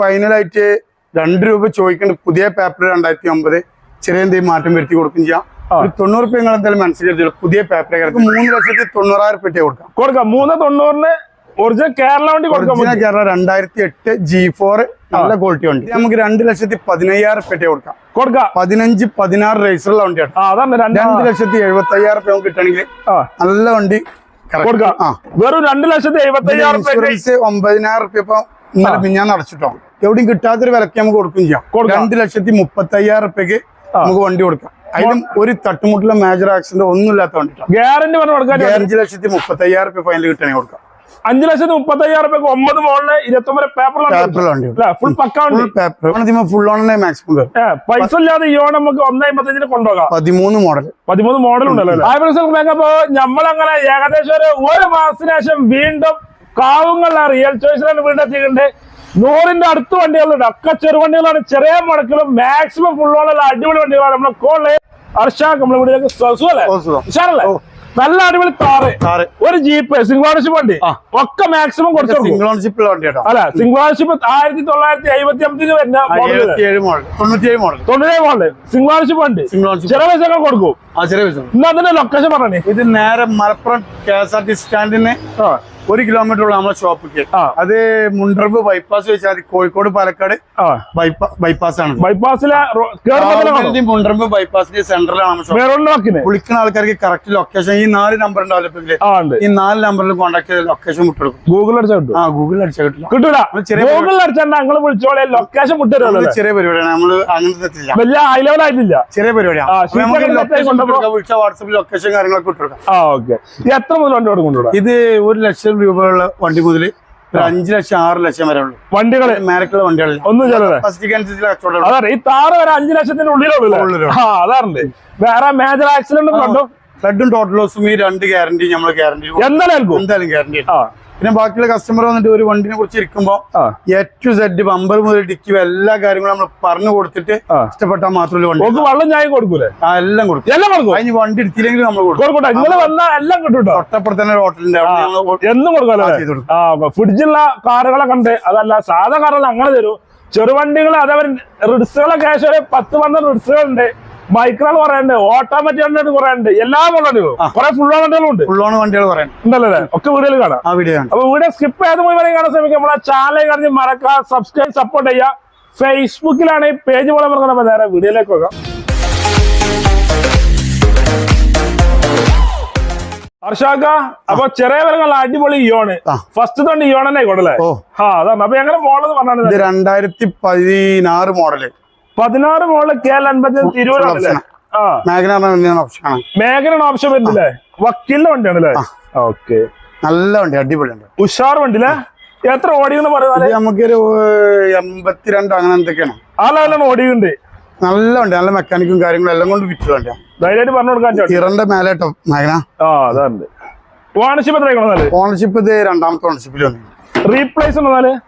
ഫൈനലായിട്ട് രണ്ട് രൂപ ചോദിക്കേണ്ട. പുതിയ പേപ്പർ രണ്ടായിരത്തി ഒമ്പത് ചെറിയ എന്തെങ്കിലും മാറ്റം വരുത്തി കൊടുക്കും ചെയ്യാം. ഒരു തൊണ്ണൂറ് രൂപ നിങ്ങൾ എന്തായാലും മനസ്സിലാക്കി പുതിയ പേപ്പർ മൂന്ന് ലക്ഷത്തി തൊണ്ണൂറായിരം രൂപ കൊടുക്കാം. കൊടുക്കാം. മൂന്ന് തൊണ്ണൂറിന് ഒറിജിനൽ കേരള വണ്ടി കൊടുക്കാം ഒറിജിനൽ കേരള രണ്ടായിരത്തി എട്ട് ജി ഫോർ നല്ല ക്വാളിറ്റി വണ്ടി. നമുക്ക് രണ്ട് ലക്ഷത്തി പതിനയ്യായിരം രൂപ കൊടുക്കാം. കൊടുക്കാം. പതിനഞ്ച് പതിനാറ് റേസറുള്ള വണ്ടിയാണ്. രണ്ട് ലക്ഷത്തി എഴുപത്തി അയ്യായിരം രൂപ കിട്ടണമെങ്കിൽ നല്ല വണ്ടി. കൊടുക്കാം. വെറും രണ്ട് ലക്ഷത്തി എഴുപത്തി അയ്യായിരം ഒമ്പതിനായിരം റുപ്യ ഇപ്പൊ ഇന്നലെ മിഞ്ഞാന്ന് അടച്ചിട്ടോ. എവിടെയും കിട്ടാത്തൊരു വിലക്ക് നമുക്ക് കൊടുക്കുകയും ചെയ്യാം. കൊടുക്കാം. രണ്ട് ലക്ഷത്തി മുപ്പത്തി അയ്യായിരം റുപ്യക്ക് നമുക്ക് വണ്ടി കൊടുക്കാം. അതിലും ഒരു തട്ടുമുട്ടിലെ മേജർ ആക്സിഡന്റ് ഒന്നും ഇല്ലാത്ത വണ്ടിട്ടാണ്. ഗ്യാരണ്ടി പറഞ്ഞു കൊടുക്കാൻ അഞ്ച് ലക്ഷത്തി മുപ്പത്തി അയ്യായിരം റുപ്യ ഫൈനൽ കിട്ടണേ കൊടുക്കാം. അഞ്ചു ലക്ഷത്തി മുപ്പത്തി അയ്യായിരം റുപ്യ ഒമ്പത് മോളിൽ ഇരുപത്തി ഒമ്പത് പേപ്പറിലാണ് വണ്ടി ഫുൾ പക്ക ഫുൾ വണ്ടി. പേപ്പർ ഫുൾ ഓണല്ലേ മാക്സിമം പൈസ ഇല്ലാതെ ഈ ഓണം നമുക്ക് ഒന്നേ അമ്പത്തഞ്ചിന് കൊണ്ടുപോകാം. പതിമൂന്ന് മോഡൽ പതിമൂന്ന് മോഡൽ ഉണ്ടല്ലോ അപ്പൊ നമ്മളങ്ങനെ ഏകദേശം ഒരു ഒരു മാസത്തിന് ശേഷം വീണ്ടും കാവുങ്ങളിലെ റിയൽ ചോയ്സിലാണ് വീണ്ടും എത്തിയിട്ടുണ്ട് നൂറിന്റെ അടുത്ത് വണ്ടികളുണ്ട്. ഒക്കെ ചെറുവണ്ടികളാണ് ചെറിയ മടക്കിലും മാക്സിമം ഫുൾ ഓണുള്ള അടിപൊളി വണ്ടികളാണ്. നമ്മളെ കോൾ അർഷാക്ക് നമ്മളെ വീട്ടിലേക്ക് സുഖല്ലേ ഉഷാറല്ലേ? നല്ല അടിപൊളി കാറ്. കാറ്. ഒരു ജീപ്പ് സിംഗിൾ ഓണർഷിപ്പ് വണ്ടി. ഒക്കെ മാക്സിമം കൊടുത്തു. സിംഗിൾ ഓണർഷിപ്പ് വണ്ടി അല്ല സിംഗിൾ ഓണർഷിപ്പ് ആയിരത്തി തൊള്ളായിരത്തി അയ്പത്തി അമ്പത്തിന് വരുന്ന മോഡൽ എഴുപത്തി ഏഴ് മോഡൽ തൊണ്ണൂറ്റി ഏഴ് മോഡൽ തൊണ്ണൂറ് മോഡൽ സിംഗിൾ ഓണർഷിപ്പ് വണ്ടി. ചെറിയ പൈസ ഒക്കെ കൊടുക്കും. ഇന്ന് അതിന്റെ ലൊക്കേഷൻ പറഞ്ഞേ ഇത് നേരെ Malappuram K S R T സ്റ്റാൻഡിന് ഒരു കിലോമീറ്റർ ഉള്ള നമ്മളെ ഷോപ്പിക്ക്. അത് മുണ്ടർബ് ബൈപ്പാസ് വെച്ചാൽ കോഴിക്കോട് പാലക്കാട് ബൈപ്പാസ് ആണ്. ബൈപ്പാസിലെ മുണ്ടർബ് ബൈപ്പാസിന്റെ സെന്ററിലാണ് വിളിക്കുന്ന ആൾക്കാർക്ക് കറക്റ്റ് ലൊക്കേഷൻ ഈ നാല് നമ്പർ ഉണ്ടാവില്ല ഈ നാല് നമ്പറിൽ കോൺടാക്ട് ചെയ്ത് ലൊക്കേഷൻ വിട്ടെടുക്കും ഗൂഗിൾ അടിച്ചാൽ കിട്ടും ആ ഗൂഗിൾ അടിച്ചാൽ കിട്ടൂല. നമ്മൾ ചെറിയ ഗൂഗിളിൽ അടിച്ചാൽ ഞങ്ങൾ വിളിച്ചോളെ ലൊക്കേഷൻ വിട്ടുതരുമല്ലോ ചെറിയ പരിപാടിയാണ്. നമ്മൾ അങ്ങനത്തെ വലിയ ഹൈ ലെവൽ ആയിട്ടില്ല. ചെറിയ പരിപാടിയാണ്. വിളിച്ച വാട്സപ്പിൽ ലൊക്കേഷൻ കാര്യങ്ങളൊക്കെ വിട്ടുകൊടുക്കാം എത്ര മുതൽ ഇത് ഒരു ലക്ഷം രൂപയുള്ള വണ്ടി മുതൽ ഒരു അഞ്ച് ലക്ഷം ആറ് ലക്ഷം വരെ ഉള്ളു. വണ്ടികൾ? മേരക്കുള്ള വണ്ടികളില്ല ഒന്നും ചെലവേ അതാണ്. ഈ താറ് വരെ അഞ്ചു ലക്ഷത്തിന്റെ ഉള്ളിലുള്ളൂ അതാറുണ്ട് വേറെ മേജർ ആക്സിഡന്റ് കണ്ടു? ഫ്ലഡും ടോട്ടൽ ലോസും ഈ രണ്ട് ഗ്യാരണ്ടി നമ്മൾ ഗ്യാരണ്ടി എന്തായാലും ഗ്യാരണ്ടി ആ. പിന്നെ ബാക്കിയുള്ള കസ്റ്റമർ വന്നിട്ട് ഒരു വണ്ടിനെ കുറിച്ച് ഇരിക്കുമ്പോൾ എ ടു സെഡ് ബമ്പർ മുതൽ ഡിക്കി എല്ലാ കാര്യങ്ങളും നമ്മൾ പറഞ്ഞു കൊടുത്തിട്ട് ഇഷ്ടപ്പെട്ടാൽ മാത്രമല്ല വണ്ടി. വെള്ളം ഞാൻ കൊടുക്കൂലേ? ആ എല്ലാം കൊടുക്കും. എല്ലാം കൊടുക്കും? അതിന് വണ്ടി എടുത്തില്ലെങ്കിൽ നമ്മൾ കൊടുക്കും. കൊടുക്കട്ടെ. നിങ്ങൾ വന്നാ എല്ലാം കിട്ടും തൊട്ടപ്പുറത്ത് തന്നെ ഹോട്ടലിന്റെ എന്നും കൊടുക്കാലോ ആ, ചെയ്ത് കൊടുക്കും. ആ ഫ്രിഡ്ജുള്ള കാറുകളെ കണ്ട് അതല്ല സാധാ കാറുകൾ അങ്ങനെ തരും. ചെറുവണ്ടികൾ അതവർ റിഡ്സുകളെ ക്യാഷ് ഒരു പത്ത് പന്ത്രണ്ട് റിഡ്സുകളുണ്ട് ബൈക്കുകൾ കുറെ ഉണ്ട് ഓട്ടോമാറ്റിക് വണ്ടികൾ പറയാനുണ്ട് എല്ലാ വണ്ടികളും. കുറെ ഫുൾ വണ്ടികളും ഉണ്ട് ഫുൾ ഓൺ വണ്ടികൾ പറയാൻ ഉണ്ടല്ലേ? ഒക്കെ വീടുകളിൽ കാണാം. അപ്പൊ വീഡിയോ സ്കിപ്പ് ചെയ്ത് മുഴുവൻ കാണാൻ ശ്രമിക്കുക നമ്മളെ ചാനൽ കറിഞ്ഞ് മറക്കുക സബ്സ്ക്രൈബ് സപ്പോർട്ട് ചെയ്യുക. ഫേസ്ബുക്കിലാണ് ഈ പേജ് പോലെ പറഞ്ഞാൽ നേരെ വീഡിയോയിലേക്ക് പോകാം. ഹർഷാക്ക അപ്പൊ ചെറിയ വിലകളുള്ള അടിപൊളി ഇയോണ് ഫസ്റ്റ് തൊണ്ട് ഇയോൺ തന്നെ ആ അതാണ് അപ്പൊ എങ്ങനെ മോഡൽ പറഞ്ഞത് രണ്ടായിരത്തി പതിനാറ് മോഡൽ പതിനാറ് മോൾ കെ എൽ അൻപത്തി തിരുവനന്തപുരം മേഖല ഓപ്ഷനാണ്. ഓപ്ഷൻ വരുന്നില്ലേ? വക്കീലിന്റെ വണ്ടിയാണല്ലേ അല്ലേ? ഓക്കെ. നല്ല വണ്ടി അടിപൊളി ഉണ്ട് ഉഷാർ വണ്ടിയില്ലേ? എത്ര ഓടിയെന്ന് പറയുന്നത് നമുക്കൊരു എൺപത്തിരണ്ടോ അങ്ങനെ എന്തൊക്കെയാണ്? ആ ലെവലാണ് ഓടിയുണ്ട് നല്ല വണ്ടി നല്ല മെക്കാനിക്കും കാര്യങ്ങളും എല്ലാം കൊണ്ട് വിറ്റുള്ള വണ്ടിയാണ് ധൈര്യമായിട്ട് പറഞ്ഞു കൊടുക്കാൻ ചേട്ടാ ഇറന്റെ മേലെ മാഗ്ന ആ അതാണ് ഓണർഷിപ്പ് എത്ര ഓണർഷിപ്പ് ഇത് രണ്ടാമത്തെ ഓണർഷിപ്പിൽ വന്നു റീപ്ലേസ്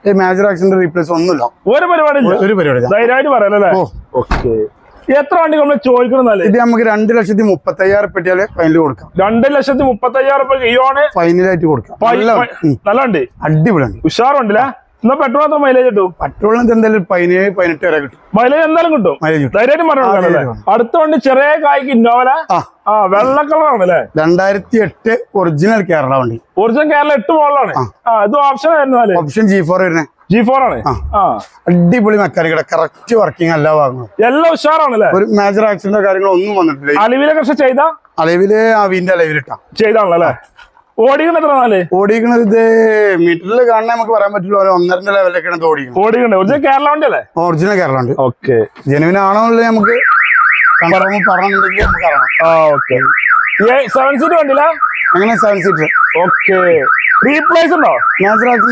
ഈ മേജർ ആക്സിഡന്റ് റീപ്ലേസ് ഒന്നുമില്ല. ഒരു പരിപാടി ഒരു പരിപാടി. ധൈര്യമായിട്ട് പറയാനല്ലേ ഓക്കെ. എത്ര വണ്ടി നമ്മൾ ചോദിക്കണം ഇത് നമുക്ക് രണ്ട് ലക്ഷത്തി മുപ്പത്തി അയ്യായിരം പെട്ടിയാൽ ഫൈനൽ കൊടുക്കാം. രണ്ട് ലക്ഷത്തി മുപ്പത്തി അയ്യായിരം ഇയോണ് ഫൈനലായിട്ട് കൊടുക്കാം. നല്ല വണ്ടി. അടിപൊളി വണ്ടില്ല എന്നാ പെട്രോൾ എത്ര മൈലേജ് കിട്ടും? പെട്രോളിന് എന്തായാലും പതിനേഴ് പതിനെട്ട് വരെ കിട്ടും. മൈലേജ് എന്തായാലും കിട്ടും. മൈലേജ് ധൈര്യമായിട്ട് പറഞ്ഞു അടുത്ത വണ്ടി ചെറിയ കായ്ക്ക് ഇന്നോവല ആ വെള്ള കളറാണ് അല്ലേ രണ്ടായിരത്തി എട്ട് ഒറിജിനൽ കേരള വണ്ടി. ഒറിജിനൽ കേരള എട്ട് മോളാണ് ആ. ഇത് ഓപ്ഷൻ ആയിരുന്നു ഓപ്ഷൻ ജി ഫോർ വരുന്നത് ജി ഫോർ ആണ്. അടിപൊളി മെക്കാനിക്കടെ കറക്റ്റ് വർക്കിംഗ് എല്ലാ ഭാഗങ്ങളും. എല്ലാം ഉഷാറാണല്ലേ? ഒരു മേജർ ആക്സിഡന്റോ കാര്യങ്ങളോ ഒന്നും വന്നിട്ടില്ല. അലവിലെ കൃഷി ചെയ്ത? അലവിൽ ആ വീന്റെ അലവിലിട്ടാ ചെയ്താണല്ലോ? അല്ലേ ഓടിക്കണ്ട എത്ര നാല്? ഓടിക്കണത് ഇത് മീറ്ററിൽ കാണാൻ നമുക്ക് പറയാൻ പറ്റില്ല ഒന്നരന്റെ ലെവലൊക്കെയാണ് ഓടിക്കുന്നത് ഓടിക്കണ്ടേ ഒറിജിനൽ കേരള വണ്ടി അല്ലേ? ഒറിജിനൽ കേരള ഉണ്ട് ഓക്കെ ജനുവിനാണോ നമുക്ക്? പറഞ്ഞിട്ടുണ്ടെങ്കിൽ നമുക്ക് അറിയണം ആ ഓക്കെ. സെവൻ സീറ്റ് വണ്ടിയില്ല അങ്ങനെ സെവൻ സീറ്റർ ഓക്കെ. റീപ്ലേസ് ഉണ്ടോ?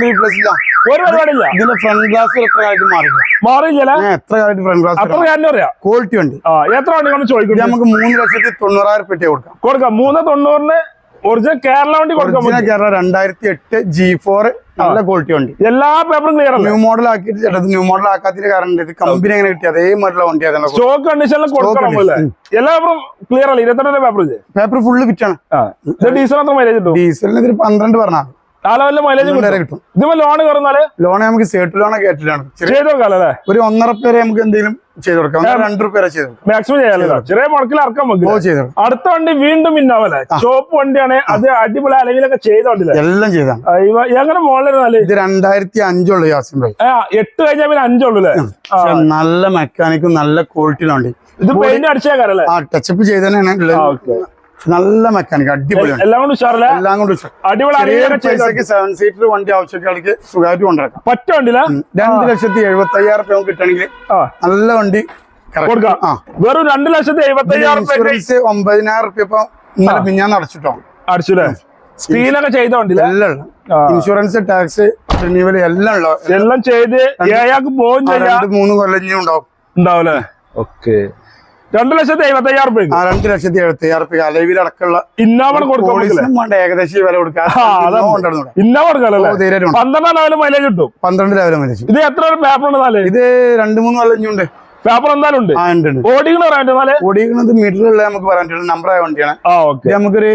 റീപ്ലേസ് ഇല്ല. ഒരു പരിപാടിയില്ല ഇതിന്റെ ഫ്രണ്ട് ഗ്ലാസ് എത്ര കാലത്ത് മാറില്ല മാറിയില്ല എത്ര കാലത്ത് ഫ്രണ്ട് അത്ര ഗ്ലാസ് കാര്യം അറിയാം ക്വാളിറ്റി ഉണ്ട്. എത്ര വണ്ടി കൊണ്ട് ഇത് ചോദിക്കും നമുക്ക് മൂന്ന് ലക്ഷത്തി തൊണ്ണൂറായിരം കൊടുക്കാം. കൊടുക്കാം. മൂന്ന് തൊണ്ണൂറിന് ഒറിജിനൽ കേരള വണ്ടി ഒറിജിനൽ കേരള രണ്ടായിരത്തി എട്ട് ജി ഫോർ നല്ല ക്വാളിറ്റി വണ്ടി. എല്ലാ പേപ്പറും ക്ലിയർ ന്യൂ മോഡൽ ആക്കിയിട്ട് ചേട്ടത് ന്യൂ മോഡൽ ആക്കാത്തിന്റെ കാരണം ഇത് കമ്പനി എങ്ങനെ കിട്ടി? അതേ മോഡലുള്ള വണ്ടി സ്റ്റോക്ക് കണ്ടീഷനിൽ കൊടുക്കണം എല്ലാ പേപ്പറും ക്ലിയർ അല്ല? ഇരുപത്തെണ്ണിന്റെ പേപ്പർ പേപ്പർ ഫുള്ള് ഫിറ്റാണ് ഡീസൽ മൈലേജ് ഡീസലിന് ഇതിൽ പന്ത്രണ്ട് പറഞ്ഞാൽ മൈലേജ് കിട്ടും. ലോൺ കയറുന്നാൽ ലോൺ നമുക്ക് സേട്ട് ലോൺ കേട്ടിട്ടാണ്. ചെറിയ ചെയ്ത് കൊടുക്കാം അല്ലേ? ഒരു ഒന്നര പേരെ നമുക്ക് എന്തെങ്കിലും ചെയ്ത് കൊടുക്കാം. രണ്ട് റുപ്യ ചെയ്ത് കൊടുക്കാം. മാക്സിമം ചെയ്യാലോ? ചെറിയ മുടക്കിൽ ഇറക്കാൻ ചെയ്ത് അടുത്ത വണ്ടി വീണ്ടും ഇന്നാവല്ലേ? ചോപ്പ് വണ്ടിയാണ്. അത് അടിപൊളി അലവിലൊക്കെ ചെയ്ത വണ്ടിയില്ലേ? എല്ലാം ചെയ്താ എങ്ങനെ മോളിലിരുന്നാൽ ഇത് രണ്ടായിരത്തി അഞ്ചുള്ളൂ യാസിൻ ഭായി. എട്ട് കഴിഞ്ഞാൽ പിന്നെ അഞ്ചുള്ളൂ അല്ലേ? നല്ല മെക്കാനിക്കും നല്ല ക്വാളിറ്റിയിലുണ്ട് ഇത് പെയിന്റ് അടിച്ചേക്കാരല്ലേ? ആ ടച്ചപ്പ് ചെയ്ത് നല്ല മെക്കാനിക് അടിപൊളിയാണ് എല്ലാം കൊണ്ട് ഉഷാറല്ലേ? എല്ലാം കൊണ്ട് അടിപൊളി സെവൻ സീറ്റർ വണ്ടി ആവശ്യക്കാർക്ക് സുഖമായിട്ട് കൊണ്ടുവരാം പറ്റ വണ്ടിയില്ല രണ്ട് ലക്ഷത്തി എഴുപത്തി അയ്യായിരം രൂപ കിട്ടണമെങ്കിൽ നല്ല വണ്ടി. കൊടുക്കാം. വെറും രണ്ട് ലക്ഷത്തി എഴുപത്തി അയ്യായിരം ഒമ്പതിനായിരം റുപ്യ ഇപ്പൊ ഇന്നലെ മിഞ്ഞാന്ന് അടച്ചിട്ടോ. അടിച്ചുല്ലേ? സ്ക്രീനൊക്കെ ചെയ്ത വണ്ടിയില്ല എല്ലാം ഇൻഷുറൻസ് ടാക്സ് റിന്യൂവൽ എല്ലാം ഉള്ള. എല്ലാം ചെയ്ത് ഏയാൾക്ക് പോകും മൂന്ന് കൊല്ലം ഇനിയും ഉണ്ടാവും. ഉണ്ടാവൂലേ? ഓക്കെ. രണ്ട് ലക്ഷത്തി എഴുപത്തി അയ്യായിരം രൂപ ആ രണ്ട് ലക്ഷത്തി എഴുപത്തി അയ്യായിരം രൂപ അലവിൽ അടക്കമുള്ള ഇന്നോവ കൊടുക്കാൻ പറ്റില്ല? ഏകദേശം വില കൊടുക്കാം കൊടുക്കാം ഇന്നോവ ഉണ്ട്. പന്ത്രണ്ടാം ലെവലും മൈലേജ് കിട്ടും. പന്ത്രണ്ട് ലെവലും മൈലേജ് ഇത് എത്ര പേപ്പർ ഉണ്ട് ഇത് രണ്ട് മൂന്ന് കൊല്ലം ഉണ്ട്. പേപ്പർ എന്തായാലും ഉണ്ട്. ഓടിക്കണ ഓടിക്കണത് മീറ്ററിലുള്ള നമുക്ക് പറയാൻ നമ്പർ നമ്പറായ വണ്ടിയാണ്. ആ ഓക്കെ ഇത് നമുക്കൊരു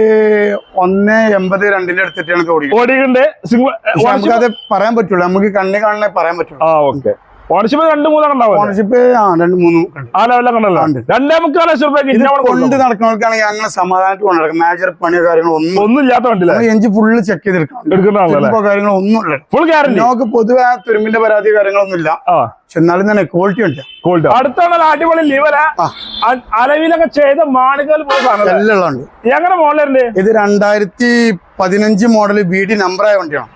ഒന്ന് എൺപത് രണ്ടിന്റെ അടുത്തിട്ടാണ് ഓടിക്കുന്നത് ഓടിക്കണ്ടേ. സിംഗിൾ നമുക്ക് അത് പറയാൻ പറ്റുള്ളൂ. നമുക്ക് കണ്ണി കാണണേ പറയാൻ പറ്റുള്ളൂ. ആ ഓക്കെ ഓണർഷിപ്പ് രണ്ട് മൂന്നാണ് ഉണ്ടാവും ഓണർഷിപ്പ് ആ രണ്ട് മൂന്ന് ആ ലെവലിലൊക്കെ ഉണ്ടല്ലോ ഉണ്ട്. രണ്ടേ മുക്കാൽ ലക്ഷം രൂപ കൊണ്ട് നടക്കുന്നവർക്കാണെങ്കിൽ അങ്ങനെ സമാധാനമായിട്ട് കൊണ്ട് നടക്കും. മേജർ പണിയോ കാര്യങ്ങളോ ഒന്നും ഒന്നും ഇല്ലാത്ത വണ്ടിയില്ല? എഞ്ചി ഫുള്ള് ചെക്ക് ചെയ്തെടുക്കണം കാര്യങ്ങളോ ഒന്നും ഇല്ല. ഫുൾ ഗ്യാരണ്ടി നമുക്ക് പൊതുവെ തുരുമ്പിന്റെ പരാതി കാര്യങ്ങളൊന്നും ഇല്ല. പക്ഷെ എന്നാലും തന്നെ ക്വാളിറ്റി ഉണ്ട്. ക്വാളിറ്റി അടുത്താണ് അടിപൊളി ലിവല. അലവിലൊക്കെ ചെയ്ത മാണികൾ എല്ലാം ഉണ്ട് എങ്ങനെ മോഡലുണ്ട്? ഇത് രണ്ടായിരത്തി പതിനഞ്ച് മോഡൽ ബി ഡി നമ്പറായ വണ്ടിയാണ്.